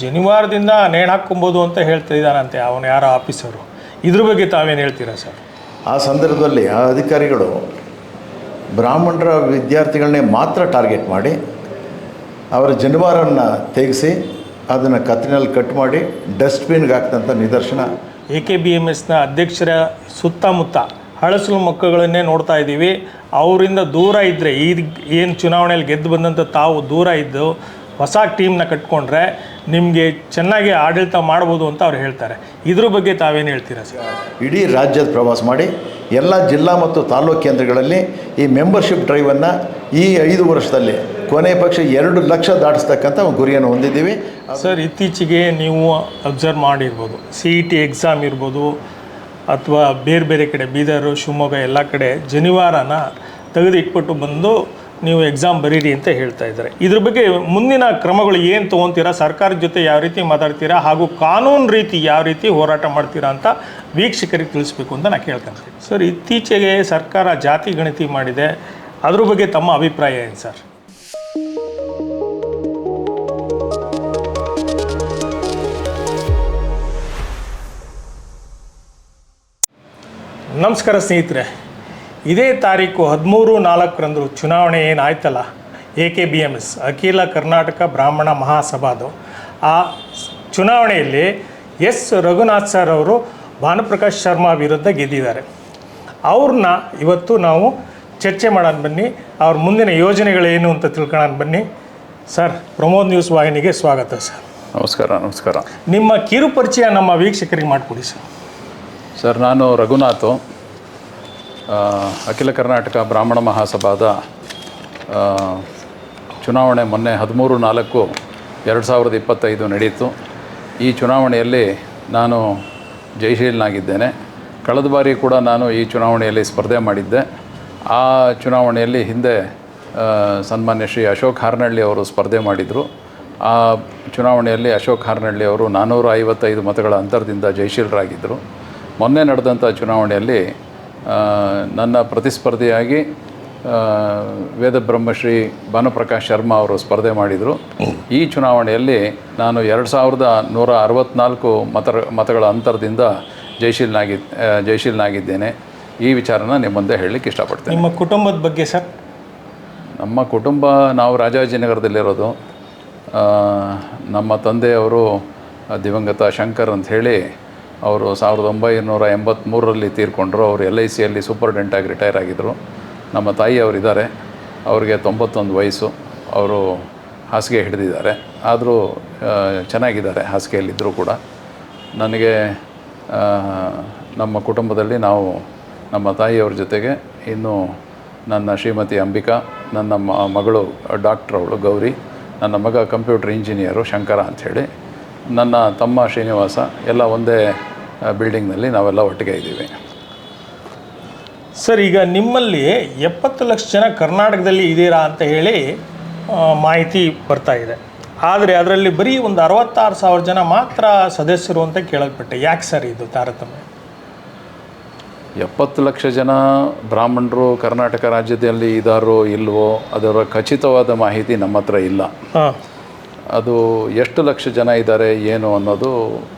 ಜನಿವಾರದಿಂದ ನೇಣು ಹಾಕ್ಕೊಬೋದು ಅಂತ ಹೇಳ್ತಾ ಇದ್ದಾನಂತೆ ಅವನು ಯಾರು ಆಫೀಸರು. ಇದ್ರ ಬಗ್ಗೆ ತಾವೇನು ಹೇಳ್ತೀರಾ ಸರ್? ಆ ಸಂದರ್ಭದಲ್ಲಿ ಆ ಅಧಿಕಾರಿಗಳು ಬ್ರಾಹ್ಮಣರ ವಿದ್ಯಾರ್ಥಿಗಳನ್ನೇ ಮಾತ್ರ ಟಾರ್ಗೆಟ್ ಮಾಡಿ ಅವರ ಜನಿವಾರನ್ನು ತೆಗೆಸಿ ಅದನ್ನು ಕತ್ತಿನಲ್ಲಿ ಕಟ್ ಮಾಡಿ ಡಸ್ಟ್ಬಿನ್ಗೆ ಹಾಕ್ತಂಥ ನಿದರ್ಶನ. ಎ ಕೆ ಬಿ ಎಂ ಎಸ್ನ ಅಧ್ಯಕ್ಷರ ಸುತ್ತಮುತ್ತ ಹಳಸಲು ಮಕ್ಕಳನ್ನೇ ನೋಡ್ತಾ ಇದ್ದೀವಿ. ಅವರಿಂದ ದೂರ ಇದ್ದರೆ ಈ ಏನು ಚುನಾವಣೆಯಲ್ಲಿ ಗೆದ್ದು ಬಂದಂಥ ತಾವು ದೂರ ಇದ್ದು ಹೊಸ ಟೀಮ್ನ ಕಟ್ಕೊಂಡ್ರೆ ನಿಮಗೆ ಚೆನ್ನಾಗಿ ಆಡಳಿತ ಮಾಡ್ಬೋದು ಅಂತ ಅವ್ರು ಹೇಳ್ತಾರೆ. ಇದ್ರ ಬಗ್ಗೆ ತಾವೇನು ಹೇಳ್ತೀರಾ ಸರ್? ಇಡೀ ರಾಜ್ಯದ ಪ್ರವಾಸ ಮಾಡಿ ಎಲ್ಲ ಜಿಲ್ಲಾ ಮತ್ತು ತಾಲೂಕು ಕೇಂದ್ರಗಳಲ್ಲಿ ಈ ಮೆಂಬರ್ಶಿಪ್ ಡ್ರೈವನ್ನು ಈ ಐದು ವರ್ಷದಲ್ಲಿ ಕೊನೆ ಪಕ್ಷ ಎರಡು ಲಕ್ಷ ದಾಟಿಸ್ತಕ್ಕಂಥ ಒಂದು ಗುರಿಯನ್ನು ಹೊಂದಿದ್ದೀವಿ. ಸರ್ ಇತ್ತೀಚೆಗೆ ನೀವು ಅಬ್ಸರ್ವ್ ಮಾಡಿರ್ಬೋದು. ಸಿ ಇ ಟಿ ಎಕ್ಸಾಮ್ ಇರ್ಬೋದು ಅಥವಾ ಬೇರೆ ಬೇರೆ ಕಡೆ ಬೀದರು ಶಿವಮೊಗ್ಗ ಎಲ್ಲ ಕಡೆ ಜನಿವಾರನ ತೆಗೆದಿಟ್ಬಿಟ್ಟು ಬಂದು ನೀವು ಎಕ್ಸಾಮ್ ಬರೀರಿ ಅಂತ ಹೇಳ್ತಾ ಇದ್ದಾರೆ. ಇದ್ರ ಬಗ್ಗೆ ಮುಂದಿನ ಕ್ರಮಗಳು ಏನು ತೊಗೊತೀರಾ? ಸರ್ಕಾರದ ಜೊತೆ ಯಾವ ರೀತಿ ಮಾತಾಡ್ತೀರಾ? ಹಾಗೂ ಕಾನೂನು ರೀತಿ ಯಾವ ರೀತಿ ಹೋರಾಟ ಮಾಡ್ತೀರಾ ಅಂತ ವೀಕ್ಷಕರಿಗೆ ತಿಳಿಸ್ಬೇಕು ಅಂತ ನಾನು ಕೇಳ್ಕೊಂತೀನಿ. ಸರ್, ಇತ್ತೀಚೆಗೆ ಸರ್ಕಾರ ಜಾತಿ ಗಣತಿ ಮಾಡಿದೆ. ಅದ್ರ ಬಗ್ಗೆ ತಮ್ಮ ಅಭಿಪ್ರಾಯ ಏನು ಸರ್? ನಮಸ್ಕಾರ ಸ್ನೇಹಿತರೆ. ಇದೇ ತಾರೀಕು ಹದಿಮೂರು ನಾಲ್ಕರಂದು ಚುನಾವಣೆ ಏನಾಯ್ತಲ್ಲ? A K B M S Akhila Karnataka Brahmana ಮಹಾಸಭಾದು. ಆ ಚುನಾವಣೆಯಲ್ಲಿ ಎಸ್ ರಘುನಾಥ್ ಸರ್ ಅವರು ಭಾನುಪ್ರಕಾಶ್ ಶರ್ಮಾ ವಿರುದ್ಧ ಗೆದ್ದಿದ್ದಾರೆ. ಅವ್ರನ್ನ ಇವತ್ತು ನಾವು ಚರ್ಚೆ ಮಾಡೋಣ ಬನ್ನಿ. ಅವ್ರ ಮುಂದಿನ ಯೋಜನೆಗಳೇನು ಅಂತ ತಿಳ್ಕೊಳ್ಳೋಣ ಬನ್ನಿ. ಸರ್ ಪ್ರಮೋದ್ ನ್ಯೂಸ್ ವಾಹಿನಿಗೆ ಸ್ವಾಗತ ಸರ್. ನಮಸ್ಕಾರ ನಮಸ್ಕಾರ. ನಿಮ್ಮ ಕಿರುಪರಿಚಯ ನಮ್ಮ ವೀಕ್ಷಕರಿಗೆ ಮಾಡಿಕೊಡಿ ಸರ್. ಸರ್ ನಾನು ರಘುನಾಥ್. ಅಖಿಲ ಕರ್ನಾಟಕ ಬ್ರಾಹ್ಮಣ ಮಹಾಸಭಾದ ಚುನಾವಣೆ ಮೊನ್ನೆ ಹದಿಮೂರು ನಾಲ್ಕು ಎರಡು ಸಾವಿರದ ಇಪ್ಪತ್ತೈದು ನಡೆಯಿತು ಈ ಚುನಾವಣೆಯಲ್ಲಿ ನಾನು ಜಯಶೀಲನಾಗಿದ್ದೇನೆ. ಕಳೆದ ಬಾರಿ ಕೂಡ ನಾನು ಈ ಚುನಾವಣೆಯಲ್ಲಿ ಸ್ಪರ್ಧೆ ಮಾಡಿದ್ದೆ. ಆ ಚುನಾವಣೆಯಲ್ಲಿ ಹಿಂದೆ ಸನ್ಮಾನ್ಯ ಶ್ರೀ ಅಶೋಕ್ ಹಾರ್ನಳ್ಳಿ ಅವರು ಸ್ಪರ್ಧೆ ಮಾಡಿದರು. ಆ ಚುನಾವಣೆಯಲ್ಲಿ ಅಶೋಕ್ ಹಾರ್ನಳ್ಳಿ ಅವರು ನಾನ್ನೂರ ಐವತ್ತೈದು ಮತಗಳ ಅಂತರದಿಂದ ಜಯಶೀಲರಾಗಿದ್ದರು. ಮೊನ್ನೆ ನಡೆದಂಥ ಚುನಾವಣೆಯಲ್ಲಿ ನನ್ನ ಪ್ರತಿಸ್ಪರ್ಧಿಯಾಗಿ ವೇದಬ್ರಹ್ಮಶ್ರೀ ವೇದ ಬ್ರಹ್ಮಶ್ರೀ ಭಾನುಪ್ರಕಾಶ್ ಶರ್ಮಾ ಅವರು ಸ್ಪರ್ಧೆ ಮಾಡಿದರು. ಈ ಚುನಾವಣೆಯಲ್ಲಿ ನಾನು ಎರಡು ಸಾವಿರದ ನೂರ ಅರವತ್ತ್ನಾಲ್ಕು ಮತ ಮತಗಳ ಅಂತರದಿಂದ ಜಯಶೀಲನಾಗಿ ಜಯಶೀಲ್ನಾಗಿದ್ದೇನೆ. ಈ ವಿಚಾರನ ನಿಮ್ಮ ಮುಂದೆ ಹೇಳಲಿಕ್ಕೆ ಇಷ್ಟಪಡ್ತೇನೆ. ನಿಮ್ಮ ಕುಟುಂಬದ ಬಗ್ಗೆ ಸರ್? ನಮ್ಮ ಕುಟುಂಬ ನಾವು ರಾಜಾಜಿನಗರದಲ್ಲಿರೋದು ನಮ್ಮ ತಂದೆಯವರು ದಿವಂಗತ ಶಂಕರ್ ಅಂತ ಹೇಳಿ ಅವರು ಸಾವಿರದ ಒಂಬೈನೂರ ಎಂಬತ್ತ್ಮೂರರಲ್ಲಿ ತೀರ್ಕೊಂಡ್ರು. ಅವರು ಎಲ್ ಐ ಸಿಯಲ್ಲಿ ಸೂಪರ್ಡೆಂಟಾಗಿ ರಿಟೈರ್ ಆಗಿದ್ದರು ನಮ್ಮ ತಾಯಿ ಅವರಿದ್ದಾರೆ. ಅವರಿಗೆ ತೊಂಬತ್ತೊಂದು ವಯಸ್ಸು. ಅವರು ಹಾಸಿಗೆ ಹಿಡಿದಿದ್ದಾರೆ. ಆದರೂ ಚೆನ್ನಾಗಿದ್ದಾರೆ ಹಾಸಿಗೆಯಲ್ಲಿದ್ದರೂ ಕೂಡ. ನನಗೆ ನಮ್ಮ ಕುಟುಂಬದಲ್ಲಿ ನಾವು ನಮ್ಮ ತಾಯಿಯವ್ರ ಜೊತೆಗೆ ಇನ್ನು ನನ್ನ ಶ್ರೀಮತಿ ಅಂಬಿಕಾ, ನನ್ನ ಮಗಳು ಡಾಕ್ಟ್ರ್ ಅವಳು ಗೌರಿ, ನನ್ನ ಮಗ ಕಂಪ್ಯೂಟರ್ ಇಂಜಿನಿಯರು ಶಂಕರ ಅಂಥೇಳಿ ನನ್ನ ತಮ್ಮ ಶ್ರೀನಿವಾಸ ಎಲ್ಲ ಒಂದೇ ಬಿಲ್ಡಿಂಗ್ನಲ್ಲಿ ನಾವೆಲ್ಲ ಒಟ್ಟಿಗೆ ಇದ್ದೀವಿ. ಸರ್ ಈಗ ನಿಮ್ಮಲ್ಲಿ ಎಪ್ಪತ್ತು ಲಕ್ಷ ಜನ ಕರ್ನಾಟಕದಲ್ಲಿ ಇದ್ದೀರಾ ಅಂತ ಹೇಳಿ ಮಾಹಿತಿ ಬರ್ತಾ ಇದೆ. ಆದರೆ ಅದರಲ್ಲಿ ಬರೀ ಒಂದು ಅರವತ್ತಾರು ಸಾವಿರ ಜನ ಮಾತ್ರ ಸದಸ್ಯರು ಅಂತ ಕೇಳಲ್ಪಟ್ಟೆ. ಯಾಕೆ ಸರ್ ಇದು ತಾರತಮ್ಯ? ಎಪ್ಪತ್ತು ಲಕ್ಷ ಜನ ಬ್ರಾಹ್ಮಣರು ಕರ್ನಾಟಕ ರಾಜ್ಯದಲ್ಲಿ ಇದ್ದಾರೋ ಇಲ್ವೋ ಅದರ ಖಚಿತವಾದ ಮಾಹಿತಿ ನಮ್ಮ ಹತ್ರ ಇಲ್ಲ. ಹಾಂ. ಅದು ಎಷ್ಟು ಲಕ್ಷ ಜನ ಇದ್ದಾರೆ ಏನು ಅನ್ನೋದು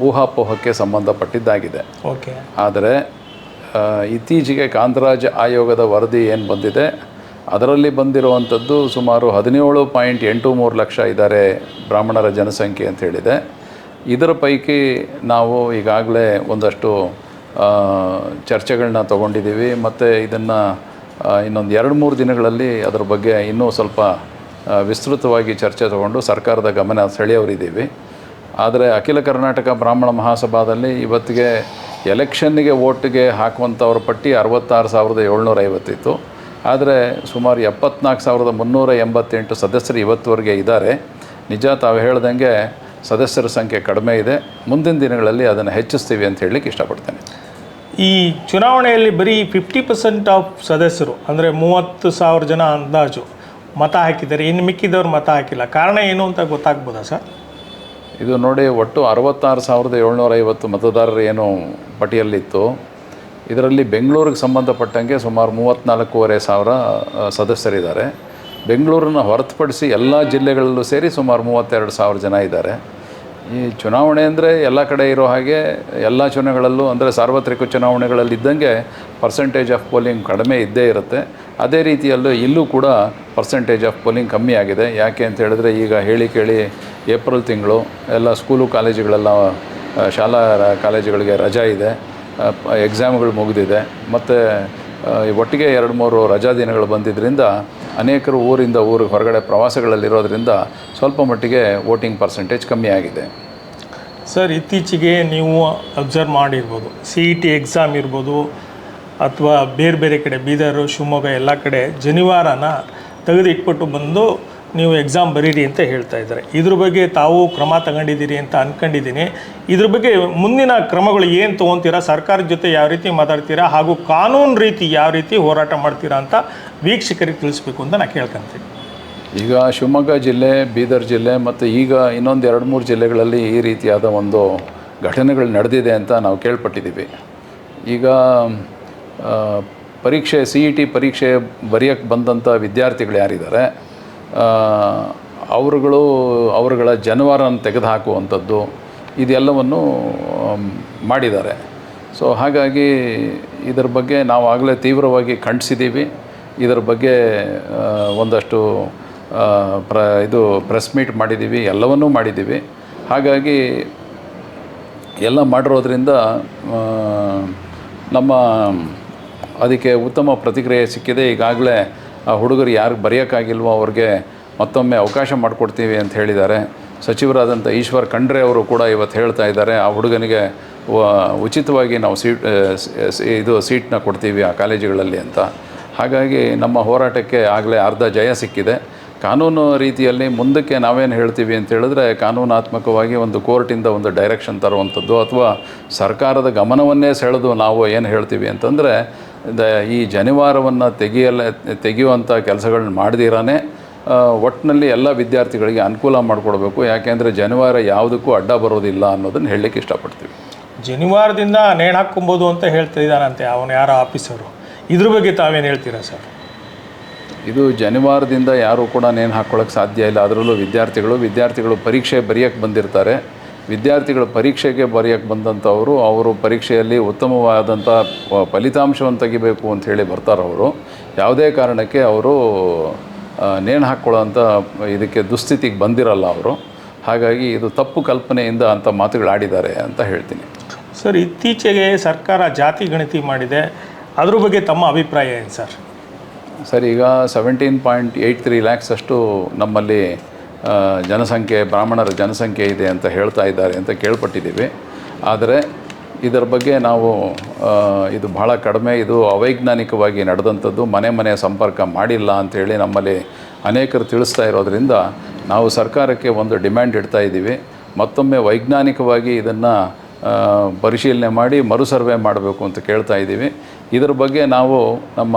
ಊಹಾಪೋಹಕ್ಕೆ ಸಂಬಂಧಪಟ್ಟಿದ್ದಾಗಿದೆ. ಓಕೆ. ಆದರೆ ಇತ್ತೀಚೆಗೆ ಕಾಂತರಾಜ್ ಆಯೋಗದ ವರದಿ ಏನು ಬಂದಿದೆ ಅದರಲ್ಲಿ ಬಂದಿರುವಂಥದ್ದು ಸುಮಾರು ಹದಿನೇಳು ಪಾಯಿಂಟ್ ಎಂಟು ಮೂರು ಲಕ್ಷ ಇದ್ದಾರೆ ಬ್ರಾಹ್ಮಣರ ಜನಸಂಖ್ಯೆ ಅಂತ ಹೇಳಿದೆ. ಇದರ ಪೈಕಿ ನಾವು ಈಗಾಗಲೇ ಒಂದಷ್ಟು ಚರ್ಚೆಗಳನ್ನ ತೊಗೊಂಡಿದ್ದೀವಿ. ಮತ್ತು ಇದನ್ನು ಇನ್ನೊಂದು ಎರಡು ಮೂರು ದಿನಗಳಲ್ಲಿ ಅದರ ಬಗ್ಗೆ ಇನ್ನೂ ಸ್ವಲ್ಪ ವಿಸ್ತೃತವಾಗಿ ಚರ್ಚೆ ತಗೊಂಡು ಸರ್ಕಾರದ ಗಮನ ಸೆಳೆಯೋರಿದ್ದೀವಿ ಆದರೆ ಅಖಿಲ ಕರ್ನಾಟಕ ಬ್ರಾಹ್ಮಣ ಮಹಾಸಭಾದಲ್ಲಿ ಇವತ್ತಿಗೆ ಎಲೆಕ್ಷನ್ನಿಗೆ ಓಟಿಗೆ ಹಾಕುವಂಥವ್ರ ಪಟ್ಟಿ ಅರವತ್ತಾರು ಸಾವಿರದ ಏಳ್ನೂರ ಐವತ್ತಿತ್ತು. ಆದರೆ ಸುಮಾರು ಎಪ್ಪತ್ನಾಲ್ಕು ಸಾವಿರದ ಮುನ್ನೂರ ಎಂಬತ್ತೆಂಟು ಸದಸ್ಯರು ಇವತ್ತುವರೆಗೆ ಇದ್ದಾರೆ. ನಿಜ ತಾವು ಹೇಳ್ದಂಗೆ ಸದಸ್ಯರ ಸಂಖ್ಯೆ ಕಡಿಮೆ ಇದೆ. ಮುಂದಿನ ದಿನಗಳಲ್ಲಿ ಅದನ್ನು ಹೆಚ್ಚಿಸ್ತೀವಿ ಅಂತ ಹೇಳಲಿಕ್ಕೆ ಇಷ್ಟಪಡ್ತೇನೆ. ಈ ಚುನಾವಣೆಯಲ್ಲಿ ಬರೀ ಫಿಫ್ಟಿ ಪರ್ಸೆಂಟ್ ಆಫ್ ಸದಸ್ಯರು, ಅಂದರೆ ಮೂವತ್ತು ಸಾವಿರ ಜನ ಅಂದಾಜು ಮತ ಹಾಕಿದ್ದಾರೆ. ಇನ್ನು ಮಿಕ್ಕಿದವ್ರು ಮತ ಹಾಕಿಲ್ಲ. ಕಾರಣ ಏನು ಅಂತ ಗೊತ್ತಾಗ್ಬೋದಾ ಸರ್? ಇದು ನೋಡಿ ಒಟ್ಟು ಅರವತ್ತಾರು ಸಾವಿರದ ಏಳ್ನೂರ ಐವತ್ತು ಮತದಾರರು ಏನು ಪಟ್ಟಿಯಲ್ಲಿತ್ತು. ಇದರಲ್ಲಿ ಬೆಂಗಳೂರಿಗೆ ಸಂಬಂಧಪಟ್ಟಂಗೆ ಸುಮಾರು ಮೂವತ್ತ್ನಾಲ್ಕೂವರೆ ಸಾವಿರ ಸದಸ್ಯರಿದ್ದಾರೆ. ಬೆಂಗಳೂರನ್ನು ಹೊರತುಪಡಿಸಿ ಎಲ್ಲ ಜಿಲ್ಲೆಗಳಲ್ಲೂ ಸೇರಿ ಸುಮಾರು ಮೂವತ್ತೆರಡು ಸಾವಿರ ಜನ ಇದ್ದಾರೆ. ಈ ಚುನಾವಣೆ ಅಂದರೆ ಎಲ್ಲ ಕಡೆ ಇರೋ ಹಾಗೆ ಎಲ್ಲ ಚುನಾವಣೆಗಳಲ್ಲೂ ಅಂದರೆ ಸಾರ್ವತ್ರಿಕ ಚುನಾವಣೆಗಳಲ್ಲಿ ಇದ್ದಂಗೆ ಪರ್ಸೆಂಟೇಜ್ ಆಫ್ ಪೋಲಿಂಗ್ ಕಡಿಮೆ ಇದ್ದೇ ಇರುತ್ತೆ. ಅದೇ ರೀತಿಯಲ್ಲೂ ಇಲ್ಲೂ ಕೂಡ ಪರ್ಸೆಂಟೇಜ್ ಆಫ್ ಪೋಲಿಂಗ್ ಕಮ್ಮಿ ಆಗಿದೆ. ಯಾಕೆ ಅಂತ ಹೇಳಿದ್ರೆ ಈಗ ಹೇಳಿ ಕೇಳಿ ಏಪ್ರಿಲ್ ತಿಂಗಳು ಎಲ್ಲ ಸ್ಕೂಲು ಕಾಲೇಜುಗಳೆಲ್ಲ ಶಾಲಾ ಕಾಲೇಜುಗಳಿಗೆ ರಜಾ ಇದೆ. ಎಕ್ಸಾಮ್ಗಳು ಮುಗಿದಿದೆ. ಮತ್ತು ಒಟ್ಟಿಗೆ ಎರಡು ಮೂರು ರಜಾ ದಿನಗಳು ಬಂದಿದ್ದರಿಂದ ಅನೇಕರು ಊರಿಂದ ಊರಿಗೆ ಹೊರಗಡೆ ಪ್ರವಾಸಗಳಲ್ಲಿರೋದ್ರಿಂದ ಸ್ವಲ್ಪ ಮಟ್ಟಿಗೆ ವೋಟಿಂಗ್ ಪರ್ಸೆಂಟೇಜ್ ಕಮ್ಮಿ ಆಗಿದೆ. ಸರ್, ಇತ್ತೀಚೆಗೆ ನೀವು ಅಬ್ಸರ್ವ್ ಮಾಡಿರ್ಬೋದು. ಸಿ ಇ ಟಿ ಎಕ್ಸಾಮ್ ಇರ್ಬೋದು ಅಥವಾ ಬೇರೆ ಬೇರೆ ಕಡೆ, ಬೀದರು, ಶಿವಮೊಗ್ಗ ಎಲ್ಲ ಕಡೆ ಜನಿವಾರನ ತೆಗೆದಿಟ್ಬಿಟ್ಟು ಬಂದು ನೀವು ಎಕ್ಸಾಮ್ ಬರೀರಿ ಅಂತ ಹೇಳ್ತಾ ಇದ್ದಾರೆ. ಇದ್ರ ಬಗ್ಗೆ ತಾವು ಕ್ರಮ ತಗೊಂಡಿದ್ದೀರಿ ಅಂತ ಅಂದ್ಕೊಂಡಿದ್ದೀನಿ ಇದ್ರ ಬಗ್ಗೆ ಮುಂದಿನ ಕ್ರಮಗಳು ಏನು ತೊಗೊತೀರಾ, ಸರ್ಕಾರದ ಜೊತೆ ಯಾವ ರೀತಿ ಮಾತಾಡ್ತೀರಾ, ಹಾಗೂ ಕಾನೂನು ರೀತಿ ಯಾವ ರೀತಿ ಹೋರಾಟ ಮಾಡ್ತೀರಾ ಅಂತ ವೀಕ್ಷಕರಿಗೆ ತಿಳಿಸ್ಬೇಕು ಅಂತ ನಾನು ಕೇಳ್ಕೊಂತೀನಿ. ಈಗ ಶಿವಮೊಗ್ಗ ಜಿಲ್ಲೆ, ಬೀದರ್ ಜಿಲ್ಲೆ ಮತ್ತು ಈಗ ಇನ್ನೊಂದು ಎರಡು ಮೂರು ಜಿಲ್ಲೆಗಳಲ್ಲಿ ಈ ರೀತಿಯಾದ ಒಂದು ಘಟನೆಗಳು ನಡೆದಿದೆ ಅಂತ ನಾವು ಕೇಳ್ಪಟ್ಟಿದ್ದೀವಿ. ಈಗ ಪರೀಕ್ಷೆ ಸಿ ಇ ಟಿ ಪರೀಕ್ಷೆ ಬರೆಯೋಕ್ಕೆ ಬಂದಂಥ ವಿದ್ಯಾರ್ಥಿಗಳು ಯಾರಿದ್ದಾರೆ? ಅವರುಗಳು ಅವರುಗಳ ಜನವಾರನ ತೆಗೆದುಹಾಕುವಂಥದ್ದು ಇದೆಲ್ಲವನ್ನು ಮಾಡಿದ್ದಾರೆ. ಸೊ, ಹಾಗಾಗಿ ಇದರ ಬಗ್ಗೆ ನಾವು ಆಗಲೇ ತೀವ್ರವಾಗಿ ಖಂಡಿಸಿದ್ದೀವಿ. ಇದರ ಬಗ್ಗೆ ಒಂದಷ್ಟು ಪ್ರ, ಇದು ಪ್ರೆಸ್ ಮೀಟ್ ಮಾಡಿದ್ದೀವಿ, ಎಲ್ಲವನ್ನೂ ಮಾಡಿದ್ದೀವಿ. ಹಾಗಾಗಿ ಎಲ್ಲ ಮಾಡಿರೋದ್ರಿಂದ ನಮ್ಮ ಅದಕ್ಕೆ ಉತ್ತಮ ಪ್ರತಿಕ್ರಿಯೆ ಸಿಕ್ಕಿದೆ. ಈಗಾಗಲೇ, ಆ ಹುಡುಗರು ಯಾರು ಬರೆಯೋಕ್ಕಾಗಿಲ್ವೋ ಅವ್ರಿಗೆ ಮತ್ತೊಮ್ಮೆ ಅವಕಾಶ ಮಾಡಿಕೊಡ್ತೀವಿ ಅಂತ ಹೇಳಿದ್ದಾರೆ. ಸಚಿವರಾದಂಥ ಈಶ್ವರ್ ಖಂಡ್ರೆ ಅವರು ಕೂಡ ಇವತ್ತು ಹೇಳ್ತಾ ಇದ್ದಾರೆ. ಆ ಹುಡುಗನಿಗೆ ಉಚಿತವಾಗಿ ನಾವು ಸೀಟ್ ಇದು ಸೀಟ್ನ ಕೊಡ್ತೀವಿ ಆ ಕಾಲೇಜುಗಳಲ್ಲಿ ಅಂತ. ಹಾಗಾಗಿ ನಮ್ಮ ಹೋರಾಟಕ್ಕೆ ಆಗಲೇ ಅರ್ಧ ಜಯ ಸಿಕ್ಕಿದೆ. ಕಾನೂನು ರೀತಿಯಲ್ಲಿ ಮುಂದಕ್ಕೆ ನಾವೇನು ಹೇಳ್ತೀವಿ ಅಂತ ಹೇಳಿದ್ರೆ, ಕಾನೂನಾತ್ಮಕವಾಗಿ ಒಂದು ಕೋರ್ಟಿಂದ ಒಂದು ಡೈರೆಕ್ಷನ್ ತರುವಂಥದ್ದು ಅಥವಾ ಸರ್ಕಾರದ ಗಮನವನ್ನೇ ಸೆಳೆದು ನಾವು ಏನು ಹೇಳ್ತೀವಿ ಅಂತಂದರೆ ದ- ಈ ಜನಿವಾರವನ್ನು ತೆಗೆಯಲ್ಲ ತೆಗೆಯುವಂಥ ಕೆಲಸಗಳನ್ನ ಮಾಡದಿರಾನೆ ಒಟ್ಟಿನಲ್ಲಿ ಎಲ್ಲ ವಿದ್ಯಾರ್ಥಿಗಳಿಗೆ ಅನುಕೂಲ ಮಾಡಿಕೊಡ್ಬೇಕು. ಯಾಕೆಂದರೆ ಜನಿವಾರ ಯಾವುದಕ್ಕೂ ಅಡ್ಡ ಬರೋದಿಲ್ಲ ಅನ್ನೋದನ್ನು ಹೇಳಲಿಕ್ಕೆ ಇಷ್ಟಪಡ್ತೀವಿ. ಜನಿವಾರದಿಂದ ನೇಣು ಹಾಕ್ಕೊಬೋದು ಅಂತ ಹೇಳ್ತಾ ಇದ್ದಾನಂತೆ ಅವನು ಯಾರ ಆಫೀಸರು. ಇದ್ರ ಬಗ್ಗೆ ತಾವೇನು ಹೇಳ್ತೀರಾ ಸರ್? ಇದು ಜನಿವಾರದಿಂದ ಯಾರೂ ಕೂಡ ನೇಣು ಹಾಕ್ಕೊಳ್ಳೋಕ್ಕೆ ಸಾಧ್ಯ ಇಲ್ಲ. ಅದರಲ್ಲೂ ವಿದ್ಯಾರ್ಥಿಗಳು ವಿದ್ಯಾರ್ಥಿಗಳು ಪರೀಕ್ಷೆ ಬರೆಯೋಕ್ಕೆ ಬಂದಿರ್ತಾರೆ. ವಿದ್ಯಾರ್ಥಿಗಳು ಪರೀಕ್ಷೆಗೆ ಬರೆಯೋಕ್ಕೆ ಬಂದಂಥವರು ಅವರು ಪರೀಕ್ಷೆಯಲ್ಲಿ ಉತ್ತಮವಾದಂಥ ಫಲಿತಾಂಶವನ್ನು ತೆಗಿಬೇಕು ಅಂತ ಹೇಳಿ ಬರ್ತಾರೆ ಅವರು. ಯಾವುದೇ ಕಾರಣಕ್ಕೆ ಅವರು ನೇಣು ಹಾಕ್ಕೊಳ್ಳೋಂಥ ಇದಕ್ಕೆ ದುಸ್ಥಿತಿಗೆ ಬಂದಿರಲ್ಲ ಅವರು. ಹಾಗಾಗಿ ಇದು ತಪ್ಪು ಕಲ್ಪನೆಯಿಂದ ಅಂಥ ಮಾತುಗಳು ಆಡಿದ್ದಾರೆ ಅಂತ ಹೇಳ್ತೀನಿ. ಸರ್ ಇತ್ತೀಚೆಗೆ ಸರ್ಕಾರ ಜಾತಿ ಗಣತಿ ಮಾಡಿದೆ. ಅದ್ರ ಬಗ್ಗೆ ತಮ್ಮ ಅಭಿಪ್ರಾಯ ಏನು ಸರ್? ಸರ್ ಈಗ seventeen point eight three lakhs ಅಷ್ಟು ನಮ್ಮಲ್ಲಿ ಜನಸಂಖ್ಯೆ, ಬ್ರಾಹ್ಮಣರ ಜನಸಂಖ್ಯೆ ಇದೆ ಅಂತ ಹೇಳ್ತಾ ಇದ್ದಾರೆ ಅಂತ ಕೇಳ್ಪಟ್ಟಿದ್ದೀವಿ. ಆದರೆ ಇದರ ಬಗ್ಗೆ ನಾವು ಇದು ಬಹಳ ಕಡಿಮೆ, ಇದು ಅವೈಜ್ಞಾನಿಕವಾಗಿ ನಡೆದಂಥದ್ದು, ಮನೆ ಮನೆ ಸಂಪರ್ಕ ಮಾಡಿಲ್ಲ ಅಂಥೇಳಿ ನಮ್ಮಲ್ಲಿ ಅನೇಕರು ತಿಳಿಸ್ತಾ ಇರೋದರಿಂದ ನಾವು ಸರ್ಕಾರಕ್ಕೆ ಒಂದು ಡಿಮ್ಯಾಂಡ್ ಇಡ್ತಾ ಇದ್ದೀವಿ. ಮತ್ತೊಮ್ಮೆ ವೈಜ್ಞಾನಿಕವಾಗಿ ಇದನ್ನು ಪರಿಶೀಲನೆ ಮಾಡಿ ಮರುಸರ್ವೆ ಮಾಡಬೇಕು ಅಂತ ಕೇಳ್ತಾ ಇದ್ದೀವಿ. ಇದರ ಬಗ್ಗೆ ನಾವು ನಮ್ಮ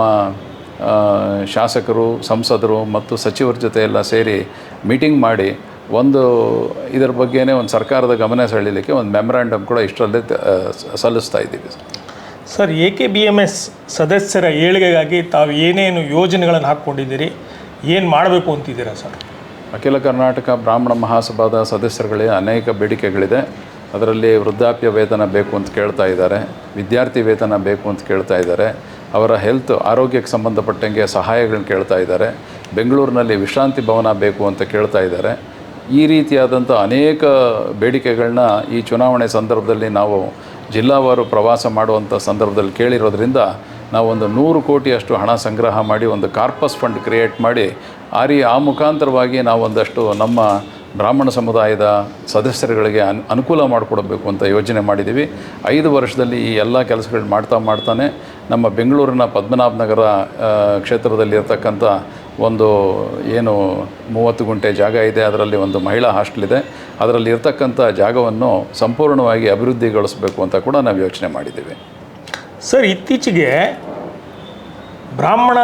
ಶಾಸಕರು ಸಂಸದರು ಮತ್ತು ಸಚಿವರ ಜೊತೆ ಎಲ್ಲ ಸೇರಿ ಮೀಟಿಂಗ್ ಮಾಡಿ ಒಂದು ಇದರ ಬಗ್ಗೆನೇ ಒಂದು ಸರ್ಕಾರದ ಗಮನ ಸೆಳೀಲಿಕ್ಕೆ ಒಂದು ಮೆಮೊರಾಂಡಮ್ ಕೂಡ ಇಷ್ಟರಲ್ಲೇ ಸಲ್ಲಿಸ್ತಾ ಇದ್ದೀವಿ sir. A K B M S ಸದಸ್ಯರ ಏಳಿಗೆಗಾಗಿ ತಾವು ಏನೇನು ಯೋಜನೆಗಳನ್ನು ಹಾಕ್ಕೊಂಡಿದ್ದೀರಿ? ಏನು ಮಾಡಬೇಕು ಅಂತಿದ್ದೀರಾ ಸರ್? ಅಖಿಲ ಕರ್ನಾಟಕ ಬ್ರಾಹ್ಮಣ ಮಹಾಸಭಾದ ಸದಸ್ಯರುಗಳಿಗೆ ಅನೇಕ ಬೇಡಿಕೆಗಳಿದೆ. ಅದರಲ್ಲಿ ವೃದ್ಧಾಪ್ಯ ವೇತನ ಬೇಕು ಅಂತ ಕೇಳ್ತಾ ಇದ್ದಾರೆ. ವಿದ್ಯಾರ್ಥಿ ವೇತನ ಬೇಕು ಅಂತ ಕೇಳ್ತಾ ಇದ್ದಾರೆ. ಅವರ ಹೆಲ್ತ್ ಆರೋಗ್ಯಕ್ಕೆ ಸಂಬಂಧಪಟ್ಟಂಗೆ ಸಹಾಯಗಳನ್ನ ಕೇಳ್ತಾ ಇದ್ದಾರೆ. ಬೆಂಗಳೂರಿನಲ್ಲಿ ವಿಶ್ರಾಂತಿ ಭವನ ಬೇಕು ಅಂತ ಕೇಳ್ತಾ ಇದ್ದಾರೆ. ಈ ರೀತಿಯಾದಂಥ ಅನೇಕ ಬೇಡಿಕೆಗಳನ್ನ ಈ ಚುನಾವಣೆ ಸಂದರ್ಭದಲ್ಲಿ ನಾವು ಜಿಲ್ಲಾವಾರು ಪ್ರವಾಸ ಮಾಡುವಂಥ ಸಂದರ್ಭದಲ್ಲಿ ಕೇಳಿರೋದ್ರಿಂದ ನಾವು ಒಂದು ನೂರು ಕೋಟಿಯಷ್ಟು ಹಣ ಸಂಗ್ರಹ ಮಾಡಿ ಒಂದು ಕಾರ್ಪಸ್ ಫಂಡ್ ಕ್ರಿಯೇಟ್ ಮಾಡಿ ಆ ರೀ ಆ ಮುಖಾಂತರವಾಗಿ ನಾವೊಂದಷ್ಟು ನಮ್ಮ ಬ್ರಾಹ್ಮಣ ಸಮುದಾಯದ ಸದಸ್ಯರುಗಳಿಗೆ ಅನ್, ಅನುಕೂಲ ಮಾಡಿಕೊಡಬೇಕು ಅಂತ ಯೋಜನೆ ಮಾಡಿದ್ದೀವಿ. ಐದು ವರ್ಷದಲ್ಲಿ ಈ ಎಲ್ಲ ಕೆಲಸಗಳು ಮಾಡ್ತಾ ಮಾಡ್ತಾನೆ ನಮ್ಮ ಬೆಂಗಳೂರಿನ ಪದ್ಮನಾಭ ನಗರ ಆ, ಕ್ಷೇತ್ರದಲ್ಲಿರ್ತಕ್ಕಂಥ ಒಂದು ಏನು ಮೂವತ್ತು ಗುಂಟೆ ಜಾಗ ಇದೆ. ಅದರಲ್ಲಿ ಒಂದು ಮಹಿಳಾ ಹಾಸ್ಟೆಲ್ ಇದೆ. ಅದರಲ್ಲಿ ಇರ್ತಕ್ಕಂಥ ಜಾಗವನ್ನು ಸಂಪೂರ್ಣವಾಗಿ ಅಭಿವೃದ್ಧಿಗೊಳಿಸಬೇಕು ಅಂತ ಕೂಡ ನಾವು ಯೋಚನೆ ಮಾಡಿದ್ದೀವಿ. ಸರ್ ಇತ್ತೀಚೆಗೆ ಬ್ರಾಹ್ಮಣ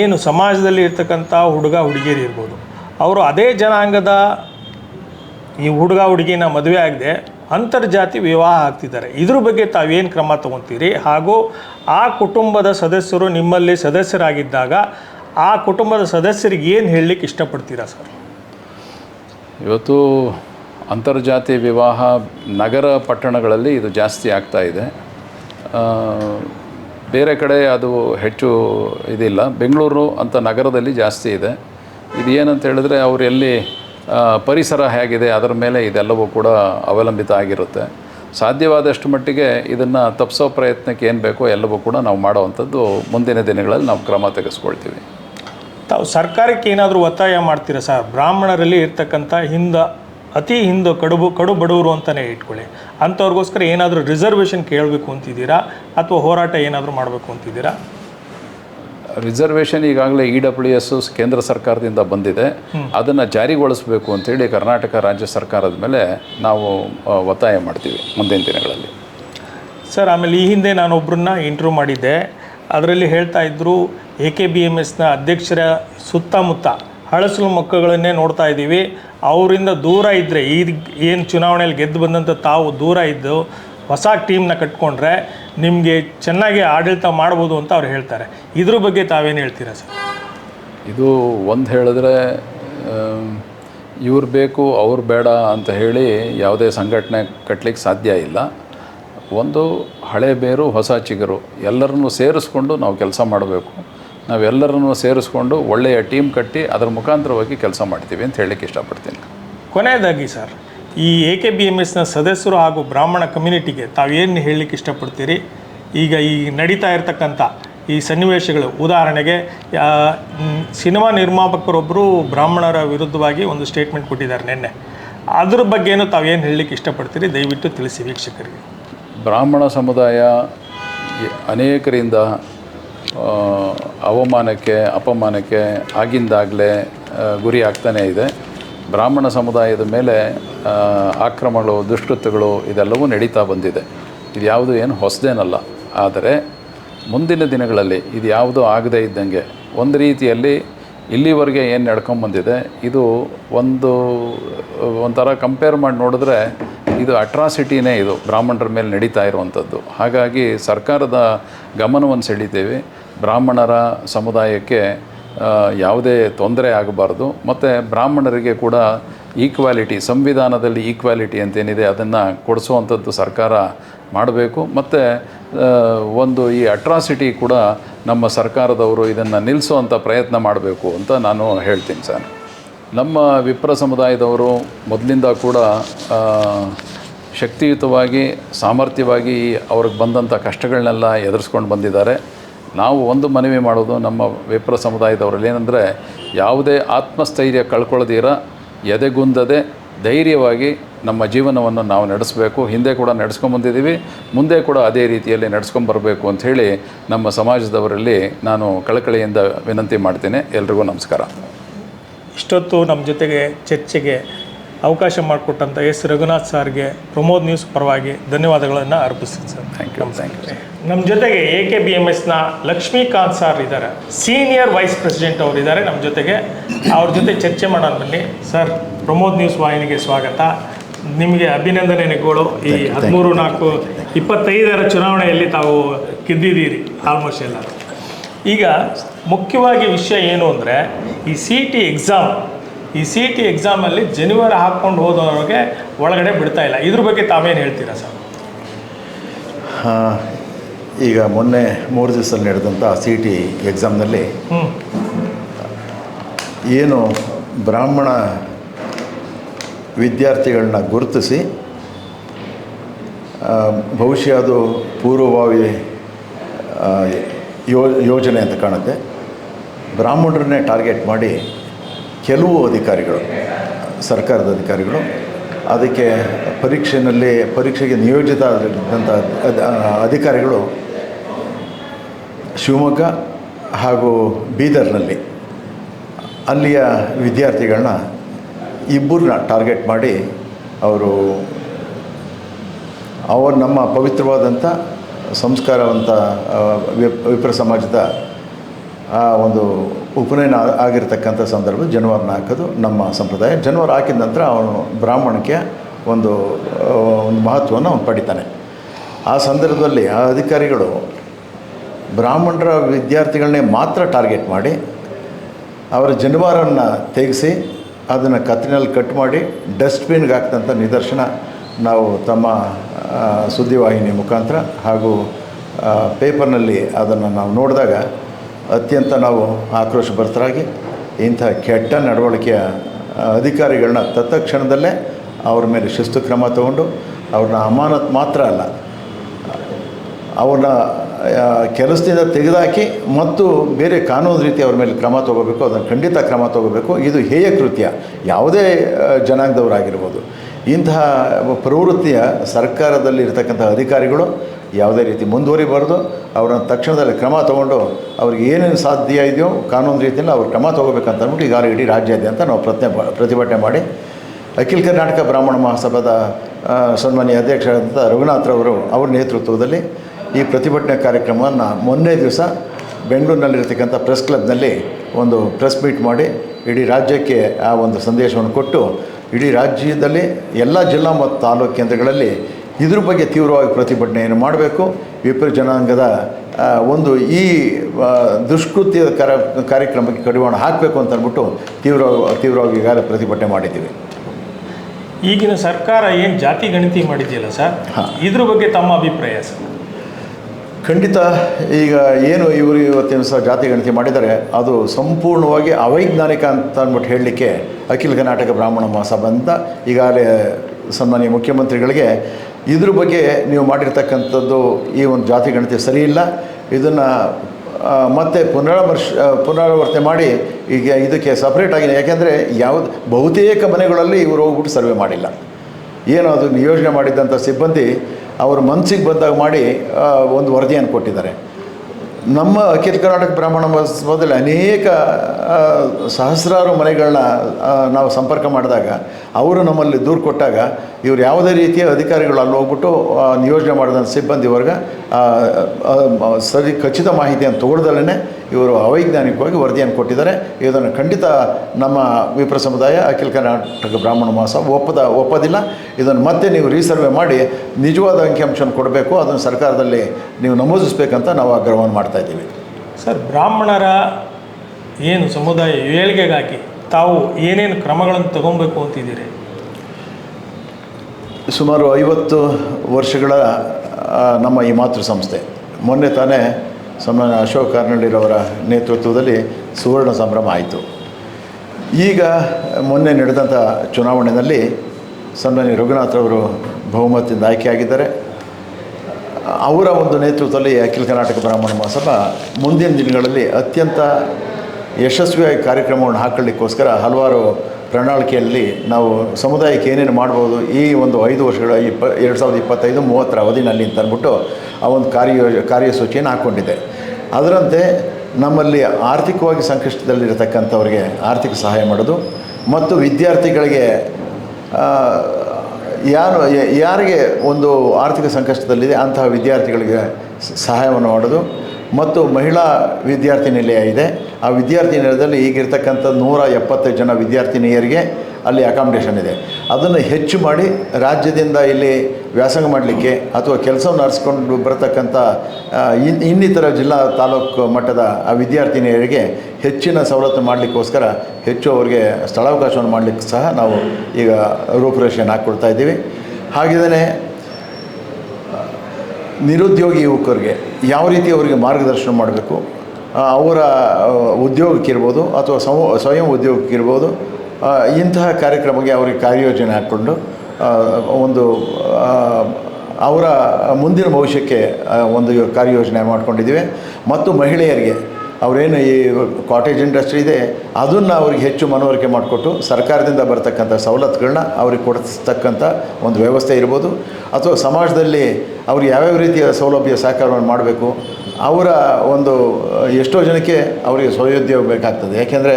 ಏನು ಸಮಾಜದಲ್ಲಿ ಇರ್ತಕ್ಕಂಥ ಹುಡುಗ ಹುಡುಗಿಯರು ಇರ್ಬೋದು ಅವರು ಅದೇ ಜನಾಂಗದ ಈ ಹುಡುಗ ಹುಡುಗಿನ ಮದುವೆ ಆಗದೆ. ಅಂತರ್ಜಾತಿ ವಿವಾಹ ಆಗ್ತಿದ್ದಾರೆ. ಇದ್ರ ಬಗ್ಗೆ ತಾವೇನು ಕ್ರಮ ತಗೊತೀರಿ? ಹಾಗೂ ಆ ಕುಟುಂಬದ ಸದಸ್ಯರು ನಿಮ್ಮಲ್ಲಿ ಸದಸ್ಯರಾಗಿದ್ದಾಗ ಆ ಕುಟುಂಬದ ಸದಸ್ಯರಿಗೆ ಏನು ಹೇಳಲಿಕ್ಕೆ ಇಷ್ಟಪಡ್ತೀರಾ ಸರ್? ಇವತ್ತು ಅಂತರ್ಜಾತಿ ವಿವಾಹ ನಗರ ಪಟ್ಟಣಗಳಲ್ಲಿ ಇದು ಜಾಸ್ತಿ ಆಗ್ತಾ ಇದೆ. ಬೇರೆ ಕಡೆ ಅದು ಹೆಚ್ಚು ಇದಿಲ್ಲ. ಬೆಂಗಳೂರು ಅಂತ ನಗರದಲ್ಲಿ ಜಾಸ್ತಿ ಇದೆ. ಇದು ಏನಂತ ಹೇಳಿದ್ರೆ ಎಲ್ಲಿ ಪರಿಸರ ಹೇಗಿದೆ, ಅದರ ಮೇಲೆ ಇದೆಲ್ಲವೂ ಕೂಡ ಅವಲಂಬಿತ ಆಗಿರುತ್ತೆ. ಸಾಧ್ಯವಾದಷ್ಟು ಮಟ್ಟಿಗೆ ಇದನ್ನು ತಪ್ಪಿಸೋ ಪ್ರಯತ್ನಕ್ಕೆ ಏನು ಬೇಕೋ ಎಲ್ಲವೂ ಕೂಡ ನಾವು ಮಾಡುವಂಥದ್ದು ಮುಂದಿನ ದಿನಗಳಲ್ಲಿ ನಾವು ಕ್ರಮ ತೆಗೆಸ್ಕೊಳ್ತೀವಿ. ತಾವು ಸರ್ಕಾರಕ್ಕೆ ಏನಾದರೂ ಒತ್ತಾಯ ಮಾಡ್ತೀರಾ ಸರ್? ಬ್ರಾಹ್ಮಣರಲ್ಲಿ ಇರ್ತಕ್ಕಂಥ ಹಿಂದ, ಅತಿ ಹಿಂದೆ ಕಡುಬು, ಕಡು ಬಡವರು ಅಂತಲೇ ಇಟ್ಕೊಳ್ಳಿ. ಅಂಥವ್ರಿಗೋಸ್ಕರ ಏನಾದರೂ ರಿಸರ್ವೇಷನ್ ಕೇಳಬೇಕು ಅಂತಿದ್ದೀರಾ? ಅಥವಾ ಹೋರಾಟ ಏನಾದರೂ ಮಾಡಬೇಕು ಅಂತಿದ್ದೀರಾ? ರಿಸರ್ವೇಷನ್ ಈಗಾಗಲೇ ಇ ಡಬ್ಲ್ಯೂ ಎಸ್ ಕೇಂದ್ರ ಸರ್ಕಾರದಿಂದ ಬಂದಿದೆ. ಅದನ್ನು ಜಾರಿಗೊಳಿಸಬೇಕು ಅಂತೇಳಿ ಕರ್ನಾಟಕ ರಾಜ್ಯ ಸರ್ಕಾರದ ಮೇಲೆ ನಾವು ಒತ್ತಾಯ ಮಾಡ್ತೀವಿ ಮುಂದಿನ ದಿನಗಳಲ್ಲಿ. ಸರ್ ಆಮೇಲೆ ಈ ಹಿಂದೆ ನಾನೊಬ್ಬರನ್ನ ಇಂಟರ್ವ್ಯೂ ಮಾಡಿದ್ದೆ. ಅದರಲ್ಲಿ ಹೇಳ್ತಾ ಇದ್ದರು ಎ ಕೆ ಬಿ ಎಂ ಎಸ್ನ ಅಧ್ಯಕ್ಷರ ಸುತ್ತಮುತ್ತ ಹಳಸಲು ಮಕ್ಕಳನ್ನೇ ನೋಡ್ತಾ ಇದ್ದೀವಿ. ಅವರಿಂದ ದೂರ ಇದ್ದರೆ ಈ ಏನು ಚುನಾವಣೆಯಲ್ಲಿ ಗೆದ್ದು ಬಂದಂಥ ತಾವು ದೂರ ಇದ್ದು ಹೊಸ ಟೀಮ್ನ ಕಟ್ಕೊಂಡ್ರೆ ನಿಮಗೆ ಚೆನ್ನಾಗಿ ಆಡಳಿತ ಮಾಡ್ಬೋದು ಅಂತ ಅವ್ರು ಹೇಳ್ತಾರೆ. ಇದ್ರ ಬಗ್ಗೆ ತಾವೇನು ಹೇಳ್ತೀರಾ ಸರ್? ಇದು ಒಂದು ಹೇಳಿದ್ರೆ ಇವ್ರು ಬೇಕು ಅವ್ರು ಬೇಡ ಅಂತ ಹೇಳಿ ಯಾವುದೇ ಸಂಘಟನೆ ಕಟ್ಟಲಿಕ್ಕೆ ಸಾಧ್ಯ ಇಲ್ಲ. ಒಂದು ಹಳೆ ಬೇರು ಹೊಸ ಚಿಗರು ಎಲ್ಲರನ್ನೂ ಸೇರಿಸ್ಕೊಂಡು ನಾವು ಕೆಲಸ ಮಾಡಬೇಕು. ನಾವೆಲ್ಲರನ್ನೂ ಸೇರಿಸ್ಕೊಂಡು ಒಳ್ಳೆಯ ಟೀಮ್ ಕಟ್ಟಿ ಅದರ ಮುಖಾಂತರವಾಗಿ ಕೆಲಸ ಮಾಡ್ತೀವಿ ಅಂತ ಹೇಳಲಿಕ್ಕೆ ಇಷ್ಟಪಡ್ತೀನಿ. ಕೊನೆಯದಾಗಿ ಸರ್ ಈ ಎ ಕೆ ಬಿ ಎಂ ಎಸ್ನ ಸದಸ್ಯರು ಹಾಗೂ ಬ್ರಾಹ್ಮಣ ಕಮ್ಯುನಿಟಿಗೆ ತಾವೇನು ಹೇಳಲಿಕ್ಕೆ ಇಷ್ಟಪಡ್ತೀರಿ? ಈಗ ಈ ನಡೀತಾ ಇರತಕ್ಕಂಥ ಈ ಸನ್ನಿವೇಶಗಳು, ಉದಾಹರಣೆಗೆ ಸಿನಿಮಾ ನಿರ್ಮಾಪಕರೊಬ್ಬರು ಬ್ರಾಹ್ಮಣರ ವಿರುದ್ಧವಾಗಿ ಒಂದು ಸ್ಟೇಟ್ಮೆಂಟ್ ಕೊಟ್ಟಿದ್ದಾರೆ ನಿನ್ನೆ. ಅದ್ರ ಬಗ್ಗೆನೂ ತಾವೇನು ಹೇಳಲಿಕ್ಕೆ ಇಷ್ಟಪಡ್ತೀರಿ? ದಯವಿಟ್ಟು ತಿಳಿಸಿ ವೀಕ್ಷಕರಿಗೆ. ಬ್ರಾಹ್ಮಣ ಸಮುದಾಯ ಅನೇಕರಿಂದ ಅವಮಾನಕ್ಕೆ, ಅಪಮಾನಕ್ಕೆ ಆಗಿಂದಾಗಲೇ ಗುರಿ ಆಗ್ತಾನೇ ಇದೆ. ಬ್ರಾಹ್ಮಣ ಸಮುದಾಯದ ಮೇಲೆ ಆಕ್ರಮಣಗಳು ದುಷ್ಕೃತ್ಯಗಳು ಇದೆಲ್ಲವೂ ನಡೀತಾ ಬಂದಿದೆ. ಇದು ಯಾವುದು ಏನು ಹೊಸದೇನಲ್ಲ. ಆದರೆ ಮುಂದಿನ ದಿನಗಳಲ್ಲಿ ಇದು ಯಾವುದೂ ಆಗದೇ ಇದ್ದಂಗೆ ಒಂದು ರೀತಿಯಲ್ಲಿ ಇಲ್ಲಿವರೆಗೆ ಏನು ನಡ್ಕೊಂಬಂದಿದೆ, ಇದು ಒಂದು, ಒಂಥರ ಕಂಪೇರ್ ಮಾಡಿ ನೋಡಿದ್ರೆ ಇದು ಅಟ್ರಾಸಿಟಿನೇ ಇದು ಬ್ರಾಹ್ಮಣರ ಮೇಲೆ ನಡೀತಾ ಇರುವಂಥದ್ದು. ಹಾಗಾಗಿ ಸರ್ಕಾರದ ಗಮನವನ್ನು ಸೆಳಿತೀವಿ. ಬ್ರಾಹ್ಮಣರ ಸಮುದಾಯಕ್ಕೆ ಯಾವುದೇ ತೊಂದರೆ ಆಗಬಾರ್ದು. ಮತ್ತು ಬ್ರಾಹ್ಮಣರಿಗೆ ಕೂಡ ಈಕ್ವಾಲಿಟಿ ಸಂವಿಧಾನದಲ್ಲಿ ಈಕ್ವಾಲಿಟಿ ಅಂತೇನಿದೆ, ಅದನ್ನು ಕೊಡಿಸುವಂಥದ್ದು ಸರ್ಕಾರ ಮಾಡಬೇಕು. ಮತ್ತು ಒಂದು ಈ ಅಟ್ರಾಸಿಟಿ ಕೂಡ ನಮ್ಮ ಸರ್ಕಾರದವರು ಇದನ್ನು ನಿಲ್ಲಿಸುವಂಥ ಪ್ರಯತ್ನ ಮಾಡಬೇಕು ಅಂತ ನಾನು ಹೇಳ್ತೀನಿ ಸರ್. ನಮ್ಮ ವಿಪ್ರ ಸಮುದಾಯದವರು ಮೊದಲಿಂದ ಕೂಡ ಶಕ್ತಿಯುತವಾಗಿ, ಸಾಮರ್ಥ್ಯವಾಗಿ ಅವ್ರಿಗೆ ಬಂದಂಥ ಕಷ್ಟಗಳನ್ನೆಲ್ಲ ಎದುರಿಸ್ಕೊಂಡು ಬಂದಿದ್ದಾರೆ. ನಾವು ಒಂದು ಮನವಿ ಮಾಡೋದು ನಮ್ಮ ವಿಪ್ರ ಸಮುದಾಯದವರಲ್ಲಿ ಏನಂದರೆ ಯಾವುದೇ ಆತ್ಮಸ್ಥೈರ್ಯ ಕಳ್ಕೊಳ್ಳದಿರ ಎದೆಗುಂದದೆ ಧೈರ್ಯವಾಗಿ ನಮ್ಮ ಜೀವನವನ್ನು ನಾವು ನಡೆಸಬೇಕು. ಹಿಂದೆ ಕೂಡ ನಡೆಸ್ಕೊಂಬಂದಿದ್ದೀವಿ ಮುಂದೆ ಕೂಡ ಅದೇ ರೀತಿಯಲ್ಲಿ ನಡೆಸ್ಕೊಂಬರಬೇಕು ಅಂಥೇಳಿ ನಮ್ಮ ಸಮಾಜದವರಲ್ಲಿ ನಾನು ಕಳಕಳಿಯಿಂದ ವಿನಂತಿ ಮಾಡ್ತೇನೆ. ಎಲ್ರಿಗೂ ನಮಸ್ಕಾರ. ಇಷ್ಟೊತ್ತು ನಮ್ಮ ಜೊತೆಗೆ ಚರ್ಚೆಗೆ ಅವಕಾಶ ಮಾಡಿಕೊಟ್ಟಂಥ ಎಸ್. ರಘುನಾಥ್ ಸಾರ್ಗೆ ಪ್ರಮೋದ್ ನ್ಯೂಸ್ ಪರವಾಗಿ ಧನ್ಯವಾದಗಳನ್ನು ಅರ್ಪಿಸ್ತೀನಿ sir. Thank you thank you ನಮ್ಮ ಜೊತೆಗೆ ಎ ಕೆ ಬಿ ಎಂ ಎಸ್ನ ಲಕ್ಷ್ಮೀಕಾಂತ್ ಸರ್ ಇದ್ದಾರೆ ಸೀನಿಯರ್ ವೈಸ್ ಪ್ರೆಸಿಡೆಂಟ್ ಅವರು ಇದ್ದಾರೆ ನಮ್ಮ ಜೊತೆಗೆ. ಅವ್ರ ಜೊತೆ ಚರ್ಚೆ ಮಾಡೋಣ ಬನ್ನಿ. ಸರ್ ಪ್ರಮೋದ್ ನ್ಯೂಸ್ ವಾಹಿನಿಗೆ ಸ್ವಾಗತ. ನಿಮಗೆ ಅಭಿನಂದನೆಗಳು ಈ ಹದಿಮೂರು ನಾಲ್ಕು ಇಪ್ಪತ್ತೈದರ ಚುನಾವಣೆಯಲ್ಲಿ ತಾವು ಗೆದ್ದಿದ್ದೀರಿ ಆಲ್ಮೋಸ್ಟ್ ಎಲ್ಲ. ಈಗ ಮುಖ್ಯವಾಗಿ ವಿಷಯ ಏನು ಅಂದರೆ ಈ ಸಿ ಟಿ ಎಕ್ಸಾಮ್ ಈ ಸಿ ಟಿ ಎಕ್ಸಾಮಲ್ಲಿ ಜನಿವಾರ ಹಾಕ್ಕೊಂಡು ಹೋದವ್ರಿಗೆ ಒಳಗಡೆ ಬಿಡ್ತಾ ಇಲ್ಲ. ಇದ್ರ ಬಗ್ಗೆ ತಾವೇನು ಹೇಳ್ತೀರಾ ಸರ್ ಈಗ ಮೊನ್ನೆ ಮೂರು ದಿವಸದಲ್ಲಿ ನಡೆದಂಥ ಸಿ ಟಿ ಎಕ್ಸಾಮ್ನಲ್ಲಿ ಏನು ಬ್ರಾಹ್ಮಣ ವಿದ್ಯಾರ್ಥಿಗಳನ್ನ ಗುರುತಿಸಿ ಬಹುಶಃ ಅದು ಪೂರ್ವಭಾವಿ ಯೋ ಯೋಜನೆ ಅಂತ ಕಾಣುತ್ತೆ. ಬ್ರಾಹ್ಮಣರನ್ನೇ ಟಾರ್ಗೆಟ್ ಮಾಡಿ ಕೆಲವು ಅಧಿಕಾರಿಗಳು ಸರ್ಕಾರದ ಅಧಿಕಾರಿಗಳು ಅದಕ್ಕೆ ಪರೀಕ್ಷೆಯಲ್ಲಿ ಪರೀಕ್ಷೆಗೆ ನಿಯೋಜಿತ ಆಗಿದ್ದಂಥ ಅದ್- ಅಧಿಕಾರಿಗಳು ಶಿವಮೊಗ್ಗ ಹಾಗೂ ಬೀದರ್ನಲ್ಲಿ ಅಲ್ಲಿಯ ವಿದ್ಯಾರ್ಥಿಗಳನ್ನ ಇಬ್ಬರನ್ನ ಟಾರ್ಗೆಟ್ ಮಾಡಿ ಅವರು ಅವರು ನಮ್ಮ ಪವಿತ್ರವಾದಂಥ ಸಂಸ್ಕಾರವಂತ ವಿಪ್- ವಿಪ್ರ ಸಮಾಜದ, ಆ, ಒಂದು ಉಪನಯನ ಆಗಿರತಕ್ಕಂಥ ಸಂದರ್ಭ ಜನವರನ್ನ ಹಾಕೋದು ನಮ್ಮ ಸಂಪ್ರದಾಯ. ಜನವರ ಹಾಕಿದ ನಂತರ ಅವನು ಬ್ರಾಹ್ಮಣಕ್ಕೆ ಒಂದು ಒಂದು ಮಹತ್ವವನ್ನು ಅವನು ಪಡಿತಾನೆ. ಆ ಸಂದರ್ಭದಲ್ಲಿ ಆ ಅಧಿಕಾರಿಗಳು ಬ್ರಾಹ್ಮಣರ ವಿದ್ಯಾರ್ಥಿಗಳನ್ನೇ ಮಾತ್ರ ಟಾರ್ಗೆಟ್ ಮಾಡಿ, ಅವರ ಜನವಾರನ್ನು ತೆಗೆಸಿ, ಅದನ್ನು ಕತ್ತಿನಲ್ಲಿ ಕಟ್ ಮಾಡಿ, ಡಸ್ಟ್ಬಿನ್ಗೆ ಹಾಕ್ದಂಥ ನಿದರ್ಶನ ನಾವು ತಮ್ಮ ಸುದ್ದಿವಾಹಿನಿ ಮುಖಾಂತರ ಹಾಗೂ ಪೇಪರ್ನಲ್ಲಿ ಅದನ್ನು ನಾವು ನೋಡಿದಾಗ ಅತ್ಯಂತ ನಾವು ಆಕ್ರೋಶಭರಿತರಾಗಿ ಇಂಥ ಕೆಟ್ಟ ನಡವಳಿಕೆಯ ಅಧಿಕಾರಿಗಳನ್ನ ತತ್ಕ್ಷಣದಲ್ಲೇ ಅವ್ರ ಮೇಲೆ ಶಿಸ್ತು ಕ್ರಮ ತಗೊಂಡು, ಅವ್ರನ್ನ ಅಮಾನತ್ ಮಾತ್ರ ಅಲ್ಲ ಅವ್ರನ್ನ ಕೆಲಸದಿಂದ ತೆಗೆದುಹಾಕಿ ಮತ್ತು ಬೇರೆ ಕಾನೂನು ರೀತಿ ಅವ್ರ ಮೇಲೆ ಕ್ರಮ ತಗೋಬೇಕು, ಅದನ್ನು ಖಂಡಿತ ಕ್ರಮ ತಗೋಬೇಕು. ಇದು ಹೇಯ ಕೃತ್ಯ. ಯಾವುದೇ ಜನಾಂಗದವರಾಗಿರ್ಬೋದು. ಇಂತಹ ಪ್ರವೃತ್ತಿಯ ಸರ್ಕಾರದಲ್ಲಿ ಇರತಕ್ಕಂಥ ಅಧಿಕಾರಿಗಳು ಯಾವುದೇ ರೀತಿ ಮುಂದುವರಿಬಾರ್ದು. ಅವರನ್ನು ತಕ್ಷಣದಲ್ಲಿ ಕ್ರಮ ತಗೊಂಡು ಅವ್ರಿಗೆ ಏನೇನು ಸಾಧ್ಯ ಇದೆಯೋ ಕಾನೂನು ರೀತಿಯಲ್ಲಿ ಅವ್ರು ಕ್ರಮ ತೊಗೋಬೇಕಂತ ಅಂದ್ಬಿಟ್ಟು ಈಗಾಗಲೇ ಇಡೀ ರಾಜ್ಯಾದ್ಯಂತ ನಾವು ಪ್ರತ್ನೆ, ಪ್ರತಿಭಟನೆ ಮಾಡಿ. ಅಖಿಲ ಕರ್ನಾಟಕ ಬ್ರಾಹ್ಮಣ ಮಹಾಸಭಾದ ಸನ್ಮಾನ್ಯ ಅಧ್ಯಕ್ಷರಾದಂಥ ರಘುನಾಥ್ರವರು ಅವ್ರ ನೇತೃತ್ವದಲ್ಲಿ ಈ ಪ್ರತಿಭಟನೆ ಕಾರ್ಯಕ್ರಮವನ್ನು ಮೊನ್ನೆ ದಿವಸ ಬೆಂಗಳೂರಿನಲ್ಲಿರ್ತಕ್ಕಂಥ ಪ್ರೆಸ್ ಕ್ಲಬ್ನಲ್ಲಿ ಒಂದು ಪ್ರೆಸ್ ಮೀಟ್ ಮಾಡಿ ಇಡೀ ರಾಜ್ಯಕ್ಕೆ ಆ ಒಂದು ಸಂದೇಶವನ್ನು ಕೊಟ್ಟು ಇಡೀ ರಾಜ್ಯದಲ್ಲಿ ಎಲ್ಲ ಜಿಲ್ಲಾ ಮತ್ತು ತಾಲೂಕು ಕೇಂದ್ರಗಳಲ್ಲಿ ಇದ್ರ ಬಗ್ಗೆ ತೀವ್ರವಾಗಿ ಪ್ರತಿಭಟನೆಯನ್ನು ಮಾಡಬೇಕು. ವಿಪ್ರ ಜನಾಂಗದ ಒಂದು ಈ ದುಷ್ಕೃತ್ಯದ ಕಾರ್ಯ ಕಾರ್ಯಕ್ರಮಕ್ಕೆ ಕಡಿವಾಣ ಹಾಕಬೇಕು ಅಂತ ಅಂದ್ಬಿಟ್ಟು ತೀವ್ರ ತೀವ್ರವಾಗಿ ಈಗಾಗಲೇ ಪ್ರತಿಭಟನೆ ಮಾಡಿದ್ದೀವಿ. ಈಗಿನ ಸರ್ಕಾರ ಏನು ಜಾತಿ ಗಣತಿ ಮಾಡಿದೆಯಲ್ಲ ಸರ್? ಹಾಂ. ಇದ್ರ ಬಗ್ಗೆ ತಮ್ಮ ಅಭಿಪ್ರಾಯ ಸರ್? ಖಂಡಿತ ಈಗ ಏನು ಇವರು ಇವತ್ತಿನ ಸಹ ಜಾತಿ ಗಣತಿ ಮಾಡಿದ್ದಾರೆ, ಅದು ಸಂಪೂರ್ಣವಾಗಿ ಅವೈಜ್ಞಾನಿಕ ಅಂತ ಅಂದ್ಬಿಟ್ಟು ಹೇಳಲಿಕ್ಕೆ ಅಖಿಲ ಕರ್ನಾಟಕ ಬ್ರಾಹ್ಮಣ ಮಹಾಸಭಾ ಅಂತ ಈಗಾಗಲೇ ಸನ್ಮಾನ್ಯ ಮುಖ್ಯಮಂತ್ರಿಗಳಿಗೆ ಇದ್ರ ಬಗ್ಗೆ ನೀವು ಮಾಡಿರ್ತಕ್ಕಂಥದ್ದು ಈ ಒಂದು ಜಾತಿ ಗಣತಿ ಸರಿ ಇಲ್ಲ. ಇದನ್ನು ಮತ್ತೆ ಪುನರಾವರ್ಶ ಪುನರಾವರ್ತನೆ ಮಾಡಿ ಈಗ ಇದಕ್ಕೆ ಸಪ್ರೇಟಾಗಿ ಯಾಕೆಂದರೆ ಯಾವುದು, ಬಹುತೇಕ ಮನೆಗಳಲ್ಲಿ ಇವರು ಹೋಗ್ಬಿಟ್ಟು ಸರ್ವೆ ಮಾಡಿಲ್ಲ. ಏನು ಅದು ನಿಯೋಜನೆ ಮಾಡಿದ್ದಂಥ ಸಿಬ್ಬಂದಿ ಅವ್ರ ಮನಸ್ಸಿಗೆ ಬಂದಾಗ ಮಾಡಿ ಒಂದು ವರದಿಯನ್ನು ಕೊಟ್ಟಿದ್ದಾರೆ. ನಮ್ಮ ಅಖಿಲ ಕರ್ನಾಟಕ ಬ್ರಾಹ್ಮಣ ಮಹೋತ್ಸವದಲ್ಲಿ ಅನೇಕ ಸಹಸ್ರಾರು ಮನೆಗಳನ್ನ ನಾವು ಸಂಪರ್ಕ ಮಾಡಿದಾಗ, ಅವರು ನಮ್ಮಲ್ಲಿ ದೂರು ಕೊಟ್ಟಾಗ, ಇವರು ಯಾವುದೇ ರೀತಿಯ ಅಧಿಕಾರಿಗಳು ಅಲ್ಲಿ ಹೋಗ್ಬಿಟ್ಟು ನಿಯೋಜನೆ ಮಾಡಿದಂಥ ಸಿಬ್ಬಂದಿ ವರ್ಗ ಸರಿ, ಖಚಿತ ಮಾಹಿತಿಯನ್ನು ತಗೊಳ್ದಲೇ ಇವರು ಅವೈಜ್ಞಾನಿಕವಾಗಿ ವರದಿಯನ್ನು ಕೊಟ್ಟಿದ್ದಾರೆ. ಇದನ್ನು ಖಂಡಿತ ನಮ್ಮ ವಿಪ್ರ ಸಮುದಾಯ ಅಖಿಲ ಕರ್ನಾಟಕ ಬ್ರಾಹ್ಮಣ ಮಾಸ ಒಪ್ಪದ ಒಪ್ಪೋದಿಲ್ಲ. ಇದನ್ನು ಮತ್ತೆ ನೀವು ರೀಸರ್ವೆ ಮಾಡಿ ನಿಜವಾದ ಅಂಕಿಅಂಶವನ್ನು ಕೊಡಬೇಕು. ಅದನ್ನು ಸರ್ಕಾರದಲ್ಲಿ ನೀವು ನಮೂದಿಸಬೇಕಂತ ನಾವು ಆಗ್ರಹವನ್ನು ಮಾಡ್ತಾ ಇದ್ದೀವಿ. ಸರ್ ಬ್ರಾಹ್ಮಣರ ಏನು ಸಮುದಾಯ ಏಳಿಗೆಗಾಗಿ ತಾವು ಏನೇನು ಕ್ರಮಗಳನ್ನು ತಗೊಬೇಕು ಅಂತಿದ್ದೀರಿ? ಸುಮಾರು ಐವತ್ತು ವರ್ಷಗಳ ನಮ್ಮ ಈ ಮಾತೃ ಸಂಸ್ಥೆ. ಮೊನ್ನೆ ತಾನೇ ಸನ್ಮಾನ್ಯ ಅಶೋಕ್ ಕಾರ್ನಳ್ಳಿರವರ ನೇತೃತ್ವದಲ್ಲಿ ಸುವರ್ಣ ಸಂಭ್ರಮ ಆಯಿತು. ಈಗ ಮೊನ್ನೆ ನಡೆದಂಥ ಚುನಾವಣೆಯಲ್ಲಿ ಸನ್ಮಾನ್ಯ ರಘುನಾಥ್ರವರು ಬಹುಮತದಿಂದ ಆಯ್ಕೆಯಾಗಿದ್ದಾರೆ. ಅವರ ಒಂದು ನೇತೃತ್ವದಲ್ಲಿ ಅಖಿಲ ಕರ್ನಾಟಕ ಬ್ರಾಹ್ಮಣ ಮಹಾಸಭಾ ಮುಂದಿನ ದಿನಗಳಲ್ಲಿ ಅತ್ಯಂತ ಯಶಸ್ವಿಯಾಗಿ ಕಾರ್ಯಕ್ರಮವನ್ನು ಹಾಕೊಳ್ಳಿಕ್ಕೋಸ್ಕರ ಹಲವಾರು ಪ್ರಣಾಳಿಕೆಯಲ್ಲಿ ನಾವು ಸಮುದಾಯಕ್ಕೆ ಏನೇನು ಮಾಡ್ಬೋದು ಈ ಒಂದು ಐದು ವರ್ಷಗಳ ಇಪ್ಪ ಎರಡು ಸಾವಿರದ ಇಪ್ಪತ್ತೈದು ಮೂವತ್ತರ ಅವಧಿನಲ್ಲಿ ಅಂತ ಅಂದ್ಬಿಟ್ಟು ಆ ಒಂದು ಕಾರ್ಯ ಕಾರ್ಯಸೂಚಿಯನ್ನು ಹಾಕ್ಕೊಂಡಿದೆ ಅದರಂತೆ ನಮ್ಮಲ್ಲಿ ಆರ್ಥಿಕವಾಗಿ ಸಂಕಷ್ಟದಲ್ಲಿರತಕ್ಕಂಥವ್ರಿಗೆ ಆರ್ಥಿಕ ಸಹಾಯ ಮಾಡೋದು ಮತ್ತು ವಿದ್ಯಾರ್ಥಿಗಳಿಗೆ ಯಾರು ಯಾರಿಗೆ ಒಂದು ಆರ್ಥಿಕ ಸಂಕಷ್ಟದಲ್ಲಿದೆ ಅಂತಹ ವಿದ್ಯಾರ್ಥಿಗಳಿಗೆ ಸಹಾಯವನ್ನು ಮಾಡೋದು ಮತ್ತು ಮಹಿಳಾ ವಿದ್ಯಾರ್ಥಿ ನಿಲಯ ಇದೆ. ಆ ವಿದ್ಯಾರ್ಥಿ ನಿಲಯದಲ್ಲಿ ಈಗಿರ್ತಕ್ಕಂಥ ನೂರ ಎಪ್ಪತ್ತೈದು ಜನ ವಿದ್ಯಾರ್ಥಿನಿಯರಿಗೆ ಅಲ್ಲಿ ಅಕಾಮಿಡೇಷನ್ ಇದೆ. ಅದನ್ನು ಹೆಚ್ಚು ಮಾಡಿ ರಾಜ್ಯದಿಂದ ಇಲ್ಲಿ ವ್ಯಾಸಂಗ ಮಾಡಲಿಕ್ಕೆ ಅಥವಾ ಕೆಲಸವನ್ನು ಆರಿಸ್ಕೊಂಡು ಬರತಕ್ಕಂಥ ಇನ್, ಇನ್ನಿತರ ಜಿಲ್ಲಾ ತಾಲೂಕು ಮಟ್ಟದ ಆ ವಿದ್ಯಾರ್ಥಿನಿಯರಿಗೆ ಹೆಚ್ಚಿನ ಸವಲತ್ತು ಮಾಡಲಿಕ್ಕೋಸ್ಕರ ಹೆಚ್ಚು ಅವರಿಗೆ ಸ್ಥಳಾವಕಾಶವನ್ನು ಮಾಡಲಿಕ್ಕೆ ಸಹ ನಾವು ಈಗ ರೂಪುರೇಷೆಯನ್ನು ಹಾಕ್ಕೊಡ್ತಾ ಇದ್ದೀವಿ. ಹಾಗೆಯೇ ನಿರುದ್ಯೋಗಿ ಯುವಕರಿಗೆ ಯಾವ ರೀತಿ ಅವರಿಗೆ ಮಾರ್ಗದರ್ಶನ ಮಾಡಬೇಕು? ಅವರ ಉದ್ಯೋಗಕ್ಕಿರ್ಬೋದು ಅಥವಾ ಸ್ವಯಂ ಉದ್ಯೋಗಕ್ಕಿರ್ಬೋದು ಇಂತಹ ಕಾರ್ಯಕ್ರಮಕ್ಕೆ ಅವರಿಗೆ ಕಾರ್ಯಯೋಜನೆ ಹಾಕ್ಕೊಂಡು ಒಂದು ಅವರ ಮುಂದಿನ ಭವಿಷ್ಯಕ್ಕೆ ಒಂದು ಕಾರ್ಯಯೋಜನೆ ಮಾಡಿಕೊಂಡಿದ್ದೀವಿ. ಮತ್ತು ಮಹಿಳೆಯರಿಗೆ ಅವರೇನು ಈ ಕಾಟೇಜ್ ಇಂಡಸ್ಟ್ರಿ ಇದೆ, ಅದನ್ನು ಅವ್ರಿಗೆ ಹೆಚ್ಚು ಮನವರಿಕೆ ಮಾಡಿಕೊಟ್ಟು ಸರ್ಕಾರದಿಂದ ಬರ್ತಕ್ಕಂಥ ಸವಲತ್ತುಗಳನ್ನ ಅವ್ರಿಗೆ ಕೊಡಿಸ್ತಕ್ಕಂಥ ಒಂದು ವ್ಯವಸ್ಥೆ ಇರ್ಬೋದು. ಅಥವಾ ಸಮಾಜದಲ್ಲಿ ಅವ್ರಿಗೆ ಯಾವ್ಯಾವ ರೀತಿಯ ಸೌಲಭ್ಯ ಸಹಕಾರವನ್ನು ಮಾಡಬೇಕು, ಅವರ ಒಂದು, ಎಷ್ಟೋ ಜನಕ್ಕೆ ಅವರಿಗೆ ಸ್ವಯೋದ್ಯೋಗ ಬೇಕಾಗ್ತದೆ. ಯಾಕೆಂದರೆ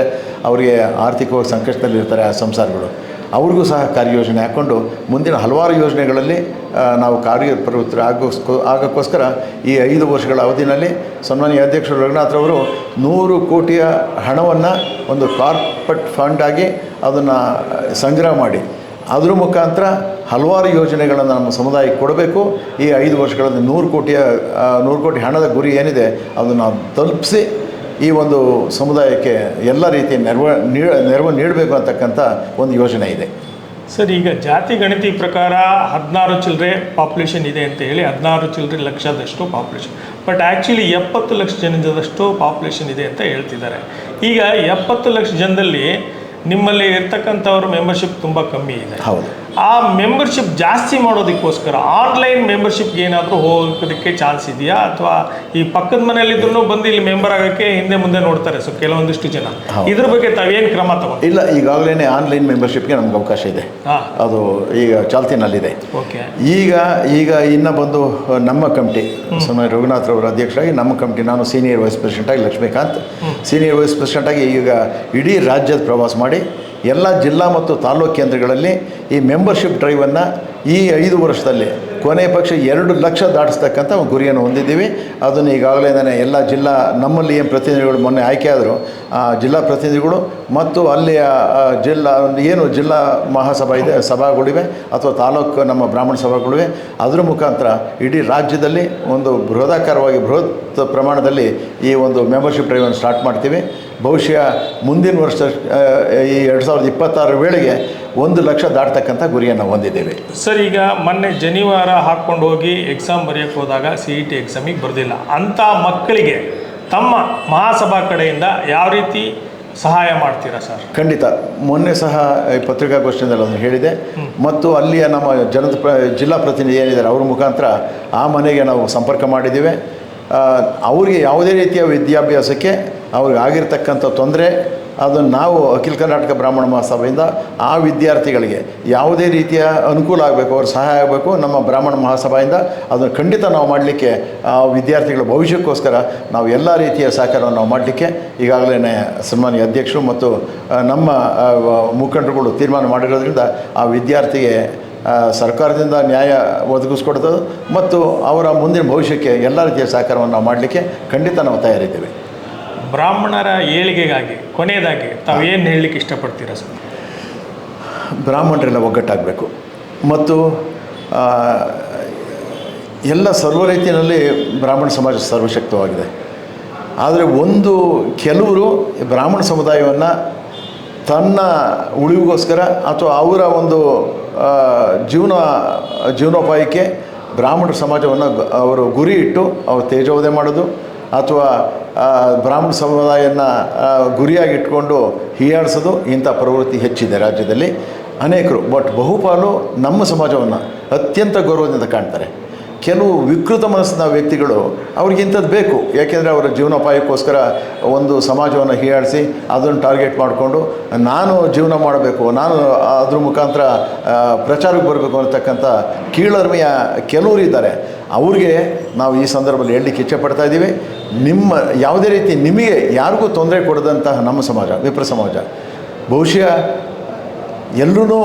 ಅವರಿಗೆ ಆರ್ಥಿಕವಾಗಿ ಸಂಕಷ್ಟದಲ್ಲಿರ್ತಾರೆ ಆ ಸಂಸಾರಗಳು. ಅವ್ರಿಗೂ ಸಹ ಕಾರ್ಯಯೋಜನೆ ಹಾಕ್ಕೊಂಡು ಮುಂದಿನ ಹಲವಾರು ಯೋಜನೆಗಳಲ್ಲಿ ನಾವು ಕಾರ್ಯಪ್ರವೃತ್ತರ ಆಗೋಸ್ಕೋ ಆಗೋಕ್ಕೋಸ್ಕರ ಈ ಐದು ವರ್ಷಗಳ ಅವಧಿನಲ್ಲಿ ಸನ್ಮಾನ್ಯ ಅಧ್ಯಕ್ಷರು ರಘುನಾಥ್ರವರು ನೂರು ಕೋಟಿಯ ಹಣವನ್ನು ಒಂದು ಕಾರ್ಪೊರೇಟ್ ಫಂಡ್ ಆಗಿ ಅದನ್ನು ಸಂಗ್ರಹ ಮಾಡಿ. ಅದರ ಮುಖಾಂತರ ಹಲವಾರು ಯೋಜನೆಗಳನ್ನು ನಮ್ಮ ಸಮುದಾಯಕ್ಕೆ ಕೊಡಬೇಕು. ಈ ಐದು ವರ್ಷಗಳಲ್ಲಿ ನೂರು ಕೋಟಿಯ ನೂರು ಕೋಟಿ ಹಣದ ಗುರಿ ಏನಿದೆ ಅದನ್ನು ತಲುಪಿಸಿ ಈ ಒಂದು ಸಮುದಾಯಕ್ಕೆ ಎಲ್ಲ ರೀತಿಯ ನೆರವು ನೀಡಬೇಕು ಅಂತಕ್ಕಂಥ ಒಂದು ಯೋಜನೆ ಇದೆ. ಸರ್, ಈಗ ಜಾತಿ ಗಣತಿ ಪ್ರಕಾರ ಹದಿನಾರು ಚಿಲ್ಲರೆ ಪಾಪ್ಯುಲೇಷನ್ ಇದೆ ಅಂತ ಹೇಳಿ ಹದಿನಾರು ಚಿಲ್ಲರೆ ಲಕ್ಷದಷ್ಟು ಪಾಪ್ಯುಲೇಷನ್ ಬಟ್ ಆ್ಯಕ್ಚುಲಿ ಎಪ್ಪತ್ತು ಲಕ್ಷ ಜನದಷ್ಟು ಪಾಪ್ಯುಲೇಷನ್ ಇದೆ ಅಂತ ಹೇಳ್ತಿದ್ದಾರೆ. ಈಗ ಎಪ್ಪತ್ತು ಲಕ್ಷ ಜನದಲ್ಲಿ ನಿಮ್ಮಲ್ಲಿ ಇರ್ತಕ್ಕಂಥವ್ರ ಮೆಂಬರ್ಶಿಪ್ ತುಂಬ ಕಮ್ಮಿ ಇದೆ. ಹೌದು. ಆ ಮೆಂಬರ್ಶಿಪ್ ಜಾಸ್ತಿ ಮಾಡೋದಕ್ಕೋಸ್ಕರ ಆನ್ಲೈನ್ ಮೆಂಬರ್ಶಿಪ್ಗೆ ಏನಾದರೂ ಹೋಗೋದಕ್ಕೆ ಚಾನ್ಸ್ ಇದೆಯಾ? ಅಥವಾ ಈ ಪಕ್ಕದ ಮನೆಯಲ್ಲಿದ್ರು ಬಂದು ಇಲ್ಲಿ ಮೆಂಬರ್ ಆಗೋಕ್ಕೆ ಹಿಂದೆ ಮುಂದೆ ನೋಡ್ತಾರೆ ಸೊ ಕೆಲವೊಂದಿಷ್ಟು ಜನ. ಇದ್ರ ಬಗ್ಗೆ ತಾವೇನು ಕ್ರಮ ತಗೋ ಇಲ್ಲ ಈಗಾಗಲೇ ಆನ್ಲೈನ್ ಮೆಂಬರ್ಶಿಪ್ಗೆ ನಮ್ಗೆ ಅವಕಾಶ ಇದೆ. ಅದು ಈಗ ಚಾಲ್ತಿನಲ್ಲಿದೆ. ಓಕೆ. ಈಗ ಈಗ ಇನ್ನೂ ಬಂದು ನಮ್ಮ ಕಮಿಟಿ ಸನ್ಮಾನ್ಯ ರಘುನಾಥ್ ಅವರ ಅಧ್ಯಕ್ಷರಾಗಿ ನಮ್ಮ ಕಮಿಟಿ ನಾನು ಸೀನಿಯರ್ ವೈಸ್ ಪ್ರೆಸಿಡೆಂಟಾಗಿ ಲಕ್ಷ್ಮೀಕಾಂತ್. ಸೀನಿಯರ್ ವೈಸ್ ಪ್ರೆಸಿಡೆಂಟಾಗಿ ಈಗ ಇಡೀ ರಾಜ್ಯದ ಪ್ರವಾಸ ಮಾಡಿ ಎಲ್ಲ ಜಿಲ್ಲಾ ಮತ್ತು ತಾಲೂಕು ಕೇಂದ್ರಗಳಲ್ಲಿ ಈ ಮೆಂಬರ್ಶಿಪ್ ಡ್ರೈವನ್ನು ಈ ಐದು ವರ್ಷದಲ್ಲಿ ಕೊನೆ ಪಕ್ಷ ಎರಡು ಲಕ್ಷ ದಾಟಿಸ್ತಕ್ಕಂಥ ಒಂದು ಗುರಿಯನ್ನು ಹೊಂದಿದ್ದೀವಿ. ಅದನ್ನು ಈಗಾಗಲೇ ನಾನು ಎಲ್ಲ ಜಿಲ್ಲಾ ನಮ್ಮಲ್ಲಿ ಏನು ಪ್ರತಿನಿಧಿಗಳು ಮೊನ್ನೆ ಆಯ್ಕೆ ಆದರು, ಆ ಜಿಲ್ಲಾ ಪ್ರತಿನಿಧಿಗಳು ಮತ್ತು ಅಲ್ಲಿಯ ಜಿಲ್ಲಾ, ಏನು ಜಿಲ್ಲಾ ಮಹಾಸಭಾ ಇದೆ, ಸಭಾಗಳಿವೆ ಅಥವಾ ತಾಲೂಕು ನಮ್ಮ ಬ್ರಾಹ್ಮಣ ಸಭಾಗಳಿವೆ. ಅದರ ಮುಖಾಂತರ ಇಡೀ ರಾಜ್ಯದಲ್ಲಿ ಒಂದು ಬೃಹದಾಕಾರವಾಗಿ ಬೃಹತ್ ಪ್ರಮಾಣದಲ್ಲಿ ಈ ಒಂದು ಮೆಂಬರ್ಶಿಪ್ ಡ್ರೈವನ್ನು ಸ್ಟಾರ್ಟ್ ಮಾಡ್ತೀವಿ. ಬಹುಶಃ ಮುಂದಿನ ವರ್ಷ ಈ ಎರಡು ಸಾವಿರದ ಇಪ್ಪತ್ತಾರರ ವೇಳೆಗೆ ಒಂದು ಲಕ್ಷ ದಾಟ್ತಕ್ಕಂಥ ಗುರಿಯನ್ನು ಹೊಂದಿದ್ದೇವೆ. ಸರ್ ಈಗ ಮೊನ್ನೆ ಜನಿವಾರ ಹಾಕ್ಕೊಂಡು ಹೋಗಿ ಎಕ್ಸಾಮ್ ಬರೆಯೋಕ್ಕೆ ಹೋದಾಗ ಸಿ ಇ ಟಿ ಎಕ್ಸಾಮಿಗೆ ಬರೆದಿಲ್ಲ. ಅಂಥ ಮಕ್ಕಳಿಗೆ ತಮ್ಮ ಮಹಾಸಭಾ ಕಡೆಯಿಂದ ಯಾವ ರೀತಿ ಸಹಾಯ ಮಾಡ್ತೀರಾ ಸರ್? ಖಂಡಿತ. ಮೊನ್ನೆ ಸಹ ಈ ಪತ್ರಿಕಾಗೋಷ್ಠಿಯಲ್ಲಿ ಅದನ್ನು ಹೇಳಿದೆ. ಮತ್ತು ಅಲ್ಲಿಯ ನಮ್ಮ ಜನದ ಜಿಲ್ಲಾ ಪ್ರತಿನಿಧಿ ಏನಿದ್ದಾರೆ ಅವ್ರ ಮುಖಾಂತರ ಆ ಮನೆಗೆ ನಾವು ಸಂಪರ್ಕ ಮಾಡಿದ್ದೇವೆ. ಅವರಿಗೆ ಅವ್ರಿಗೆ ಯಾವುದೇ ರೀತಿಯ ವಿದ್ಯಾಭ್ಯಾಸಕ್ಕೆ ಅವ್ರಿಗೆ ಆಗಿರ್ತಕ್ಕಂಥ ತೊಂದರೆ ಅದನ್ನು ನಾವು ಅಖಿಲ ಕರ್ನಾಟಕ ಬ್ರಾಹ್ಮಣ ಮಹಾಸಭೆಯಿಂದ ಆ ವಿದ್ಯಾರ್ಥಿಗಳಿಗೆ ಯಾವುದೇ ರೀತಿಯ ಅನುಕೂಲ ಆಗಬೇಕು ಅವ್ರ ಸಹಾಯ ಆಗಬೇಕು, ನಮ್ಮ ಬ್ರಾಹ್ಮಣ ಮಹಾಸಭೆಯಿಂದ ಅದನ್ನು ಖಂಡಿತ ನಾವು ಮಾಡಲಿಕ್ಕೆ, ಆ ವಿದ್ಯಾರ್ಥಿಗಳ ಭವಿಷ್ಯಕ್ಕೋಸ್ಕರ ನಾವು ಎಲ್ಲ ರೀತಿಯ ಸಹಕಾರವನ್ನು ನಾವು ಮಾಡಲಿಕ್ಕೆ ಈಗಾಗಲೇ ಸನ್ಮಾನ್ಯ ಅಧ್ಯಕ್ಷರು ಮತ್ತು ನಮ್ಮ ಮುಖಂಡರುಗಳು ತೀರ್ಮಾನ ಮಾಡಿರೋದ್ರಿಂದ ಆ ವಿದ್ಯಾರ್ಥಿಗೆ ಸರ್ಕಾರದಿಂದ ನ್ಯಾಯ ಒದಗಿಸ್ಕೊಡ್ತದೆ ಮತ್ತು ಅವರ ಮುಂದಿನ ಭವಿಷ್ಯಕ್ಕೆ ಎಲ್ಲ ರೀತಿಯ ಸಹಕಾರವನ್ನು ನಾವು ಮಾಡಲಿಕ್ಕೆ ಖಂಡಿತ ನಾವು ತಯಾರಿದ್ದೇವೆ. ಬ್ರಾಹ್ಮಣರ ಏಳಿಗೆಗಾಗಿ, ಕೊನೆಯದಾಗಿ ಏನು ಹೇಳಲಿಕ್ಕೆ ಇಷ್ಟಪಡ್ತೀರ ಸರ್? ಬ್ರಾಹ್ಮಣರೆಲ್ಲ ಒಗ್ಗಟ್ಟಾಗಬೇಕು. ಮತ್ತು ಎಲ್ಲ ಸರ್ವ ರೀತಿಯಲ್ಲಿ ಬ್ರಾಹ್ಮಣ ಸಮಾಜ ಸರ್ವಶಕ್ತವಾಗಿದೆ. ಆದರೆ ಒಂದು ಕೆಲವರು ಬ್ರಾಹ್ಮಣ ಸಮುದಾಯವನ್ನು ತನ್ನ ಉಳಿವಿಗೋಸ್ಕರ ಅಥವಾ ಅವರ ಒಂದು ಜೀವನ, ಜೀವನೋಪಾಯಕ್ಕೆ ಬ್ರಾಹ್ಮಣ ಸಮಾಜವನ್ನು ಅವರು ಗುರಿ ಇಟ್ಟು ಅವರು ತೇಜೋವಧೆ ಮಾಡೋದು ಅಥವಾ ಬ್ರಾಹ್ಮಣ ಸಮುದಾಯನ ಗುರಿಯಾಗಿಟ್ಕೊಂಡು ಹೀಯಾಡಿಸೋದು ಇಂಥ ಪ್ರವೃತ್ತಿ ಹೆಚ್ಚಿದೆ ರಾಜ್ಯದಲ್ಲಿ. ಅನೇಕರು ಬಟ್ ಬಹುಪಾಲು ನಮ್ಮ ಸಮಾಜವನ್ನು ಅತ್ಯಂತ ಗೌರವದಿಂದ ಕಾಣ್ತಾರೆ. ಕೆಲವು ವಿಕೃತ ಮನಸ್ಸಿನ ವ್ಯಕ್ತಿಗಳು ಅವ್ರಿಗೆ ಇಂಥದ್ದು ಬೇಕು. ಯಾಕೆಂದರೆ ಅವರ ಜೀವನೋಪಾಯಕ್ಕೋಸ್ಕರ ಒಂದು ಸಮಾಜವನ್ನು ಹೀಯಾಡಿಸಿ ಅದನ್ನು ಟಾರ್ಗೆಟ್ ಮಾಡಿಕೊಂಡು ನಾನು ಜೀವನ ಮಾಡಬೇಕು, ನಾನು ಅದ್ರ ಮುಖಾಂತರ ಪ್ರಚಾರಕ್ಕೆ ಬರಬೇಕು ಅನ್ನತಕ್ಕಂಥ ಕೀಳರ್ಮೆಯ ಕೆಲವರು ಇದ್ದಾರೆ. ಅವ್ರಿಗೆ ನಾವು ಈ ಸಂದರ್ಭದಲ್ಲಿ ಹೇಳಲಿಕ್ಕೆ ಇಚ್ಛೆ ಇದ್ದೀವಿ. ನಿಮ್ಮ ಯಾವುದೇ ರೀತಿ ನಿಮಗೆ ಯಾರಿಗೂ ತೊಂದರೆ ಕೊಡದಂತಹ ನಮ್ಮ ಸಮಾಜ, ವಿಪ್ರ ಸಮಾಜ. ಬಹುಶಃ ಎಲ್ಲರೂ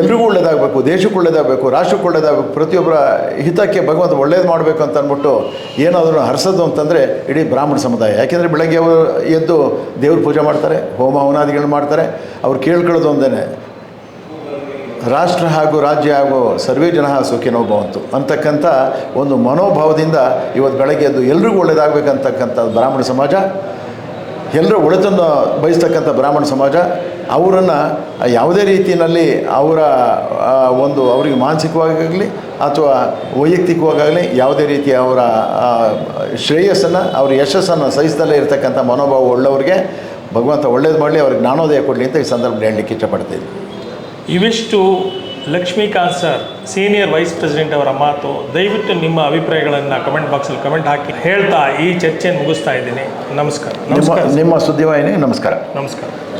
ಎಲ್ರಿಗೂ ಒಳ್ಳೇದಾಗಬೇಕು, ದೇಶಕ್ಕೆ ಒಳ್ಳೇದಾಗಬೇಕು, ರಾಷ್ಟ್ರಕ್ಕೆ ಒಳ್ಳೇದಾಗಬೇಕು, ಪ್ರತಿಯೊಬ್ಬರ ಹಿತಕ್ಕೆ ಭಗವಂತ ಒಳ್ಳೇದು ಮಾಡಬೇಕು ಅಂತ ಅಂದ್ಬಿಟ್ಟು ಏನಾದರೂ ಹರಿಸೋದು ಅಂತಂದರೆ ಇಡೀ ಬ್ರಾಹ್ಮಣ ಸಮುದಾಯ. ಯಾಕೆಂದರೆ ಬೆಳಗ್ಗೆ ಅವರು ಎದ್ದು ದೇವ್ರ ಪೂಜೆ ಮಾಡ್ತಾರೆ, ಹೋಮ ಹವನಾದಿಗಳು ಮಾಡ್ತಾರೆ, ಅವ್ರು ಕೇಳ್ಕೊಳ್ಳೋದು ಒಂದೇ ರಾಷ್ಟ್ರ ಹಾಗೂ ರಾಜ್ಯ ಹಾಗೂ ಸರ್ವೇ ಜನ ಸುಖಿನೋ ಭವಂತು ಅಂತಕ್ಕಂಥ ಒಂದು ಮನೋಭಾವದಿಂದ ಇವತ್ತು ಬೆಳಗ್ಗೆ ಎದ್ದು ಎಲ್ರಿಗೂ ಒಳ್ಳೇದಾಗಬೇಕಂತಕ್ಕಂಥ ಬ್ರಾಹ್ಮಣ ಸಮಾಜ. ಎಲ್ಲರ ಒಳಿತನ್ನು ಬಯಸ್ತಕ್ಕಂಥ ಬ್ರಾಹ್ಮಣ ಸಮಾಜ, ಅವರನ್ನು ಯಾವುದೇ ರೀತಿಯಲ್ಲಿ ಅವರ ಒಂದು ಅವರಿಗೆ ಮಾನಸಿಕವಾಗಲಿ ಅಥವಾ ವೈಯಕ್ತಿಕವಾಗಲಿ ಯಾವುದೇ ರೀತಿಯ ಅವರ ಶ್ರೇಯಸ್ಸನ್ನು, ಅವ್ರ ಯಶಸ್ಸನ್ನು ಸಹಿಸ್ದಲ್ಲೇ ಇರತಕ್ಕಂಥ ಮನೋಭಾವ ಉಳ್ಳವರಿಗೆ ಭಗವಂತ ಒಳ್ಳೇದು ಮಾಡಲಿ, ಅವ್ರಿಗೆ ಜ್ಞಾನೋದಯ ಕೊಡಲಿ ಅಂತ ಈ ಸಂದರ್ಭದಲ್ಲಿ ಹೇಳಲಿಕ್ಕೆ ಇಷ್ಟಪಡ್ತೀನಿ ಇವಿಷ್ಟು Lakshmikant sir senior vice president ಅವರ ಮಾತು ದಯವಿಟ್ಟು ನಿಮ್ಮ ಅಭಿಪ್ರಾಯಗಳನ್ನು ಕಮೆಂಟ್ ಬಾಕ್ಸಲ್ಲಿ ಕಮೆಂಟ್ ಹಾಕಿ ಹೇಳ್ತಾ ಈ ಚರ್ಚೆಯನ್ನು ಮುಗಿಸ್ತಾ ಇದ್ದೀನಿ. ನಮಸ್ಕಾರ. ನಿಮ್ಮ ನಮಸ್ಕಾರ ನಿಮ್ಮ ಸುದ್ದಿವಾಹಿನಿಗೆ ನಮಸ್ಕಾರ. ನಮಸ್ಕಾರ.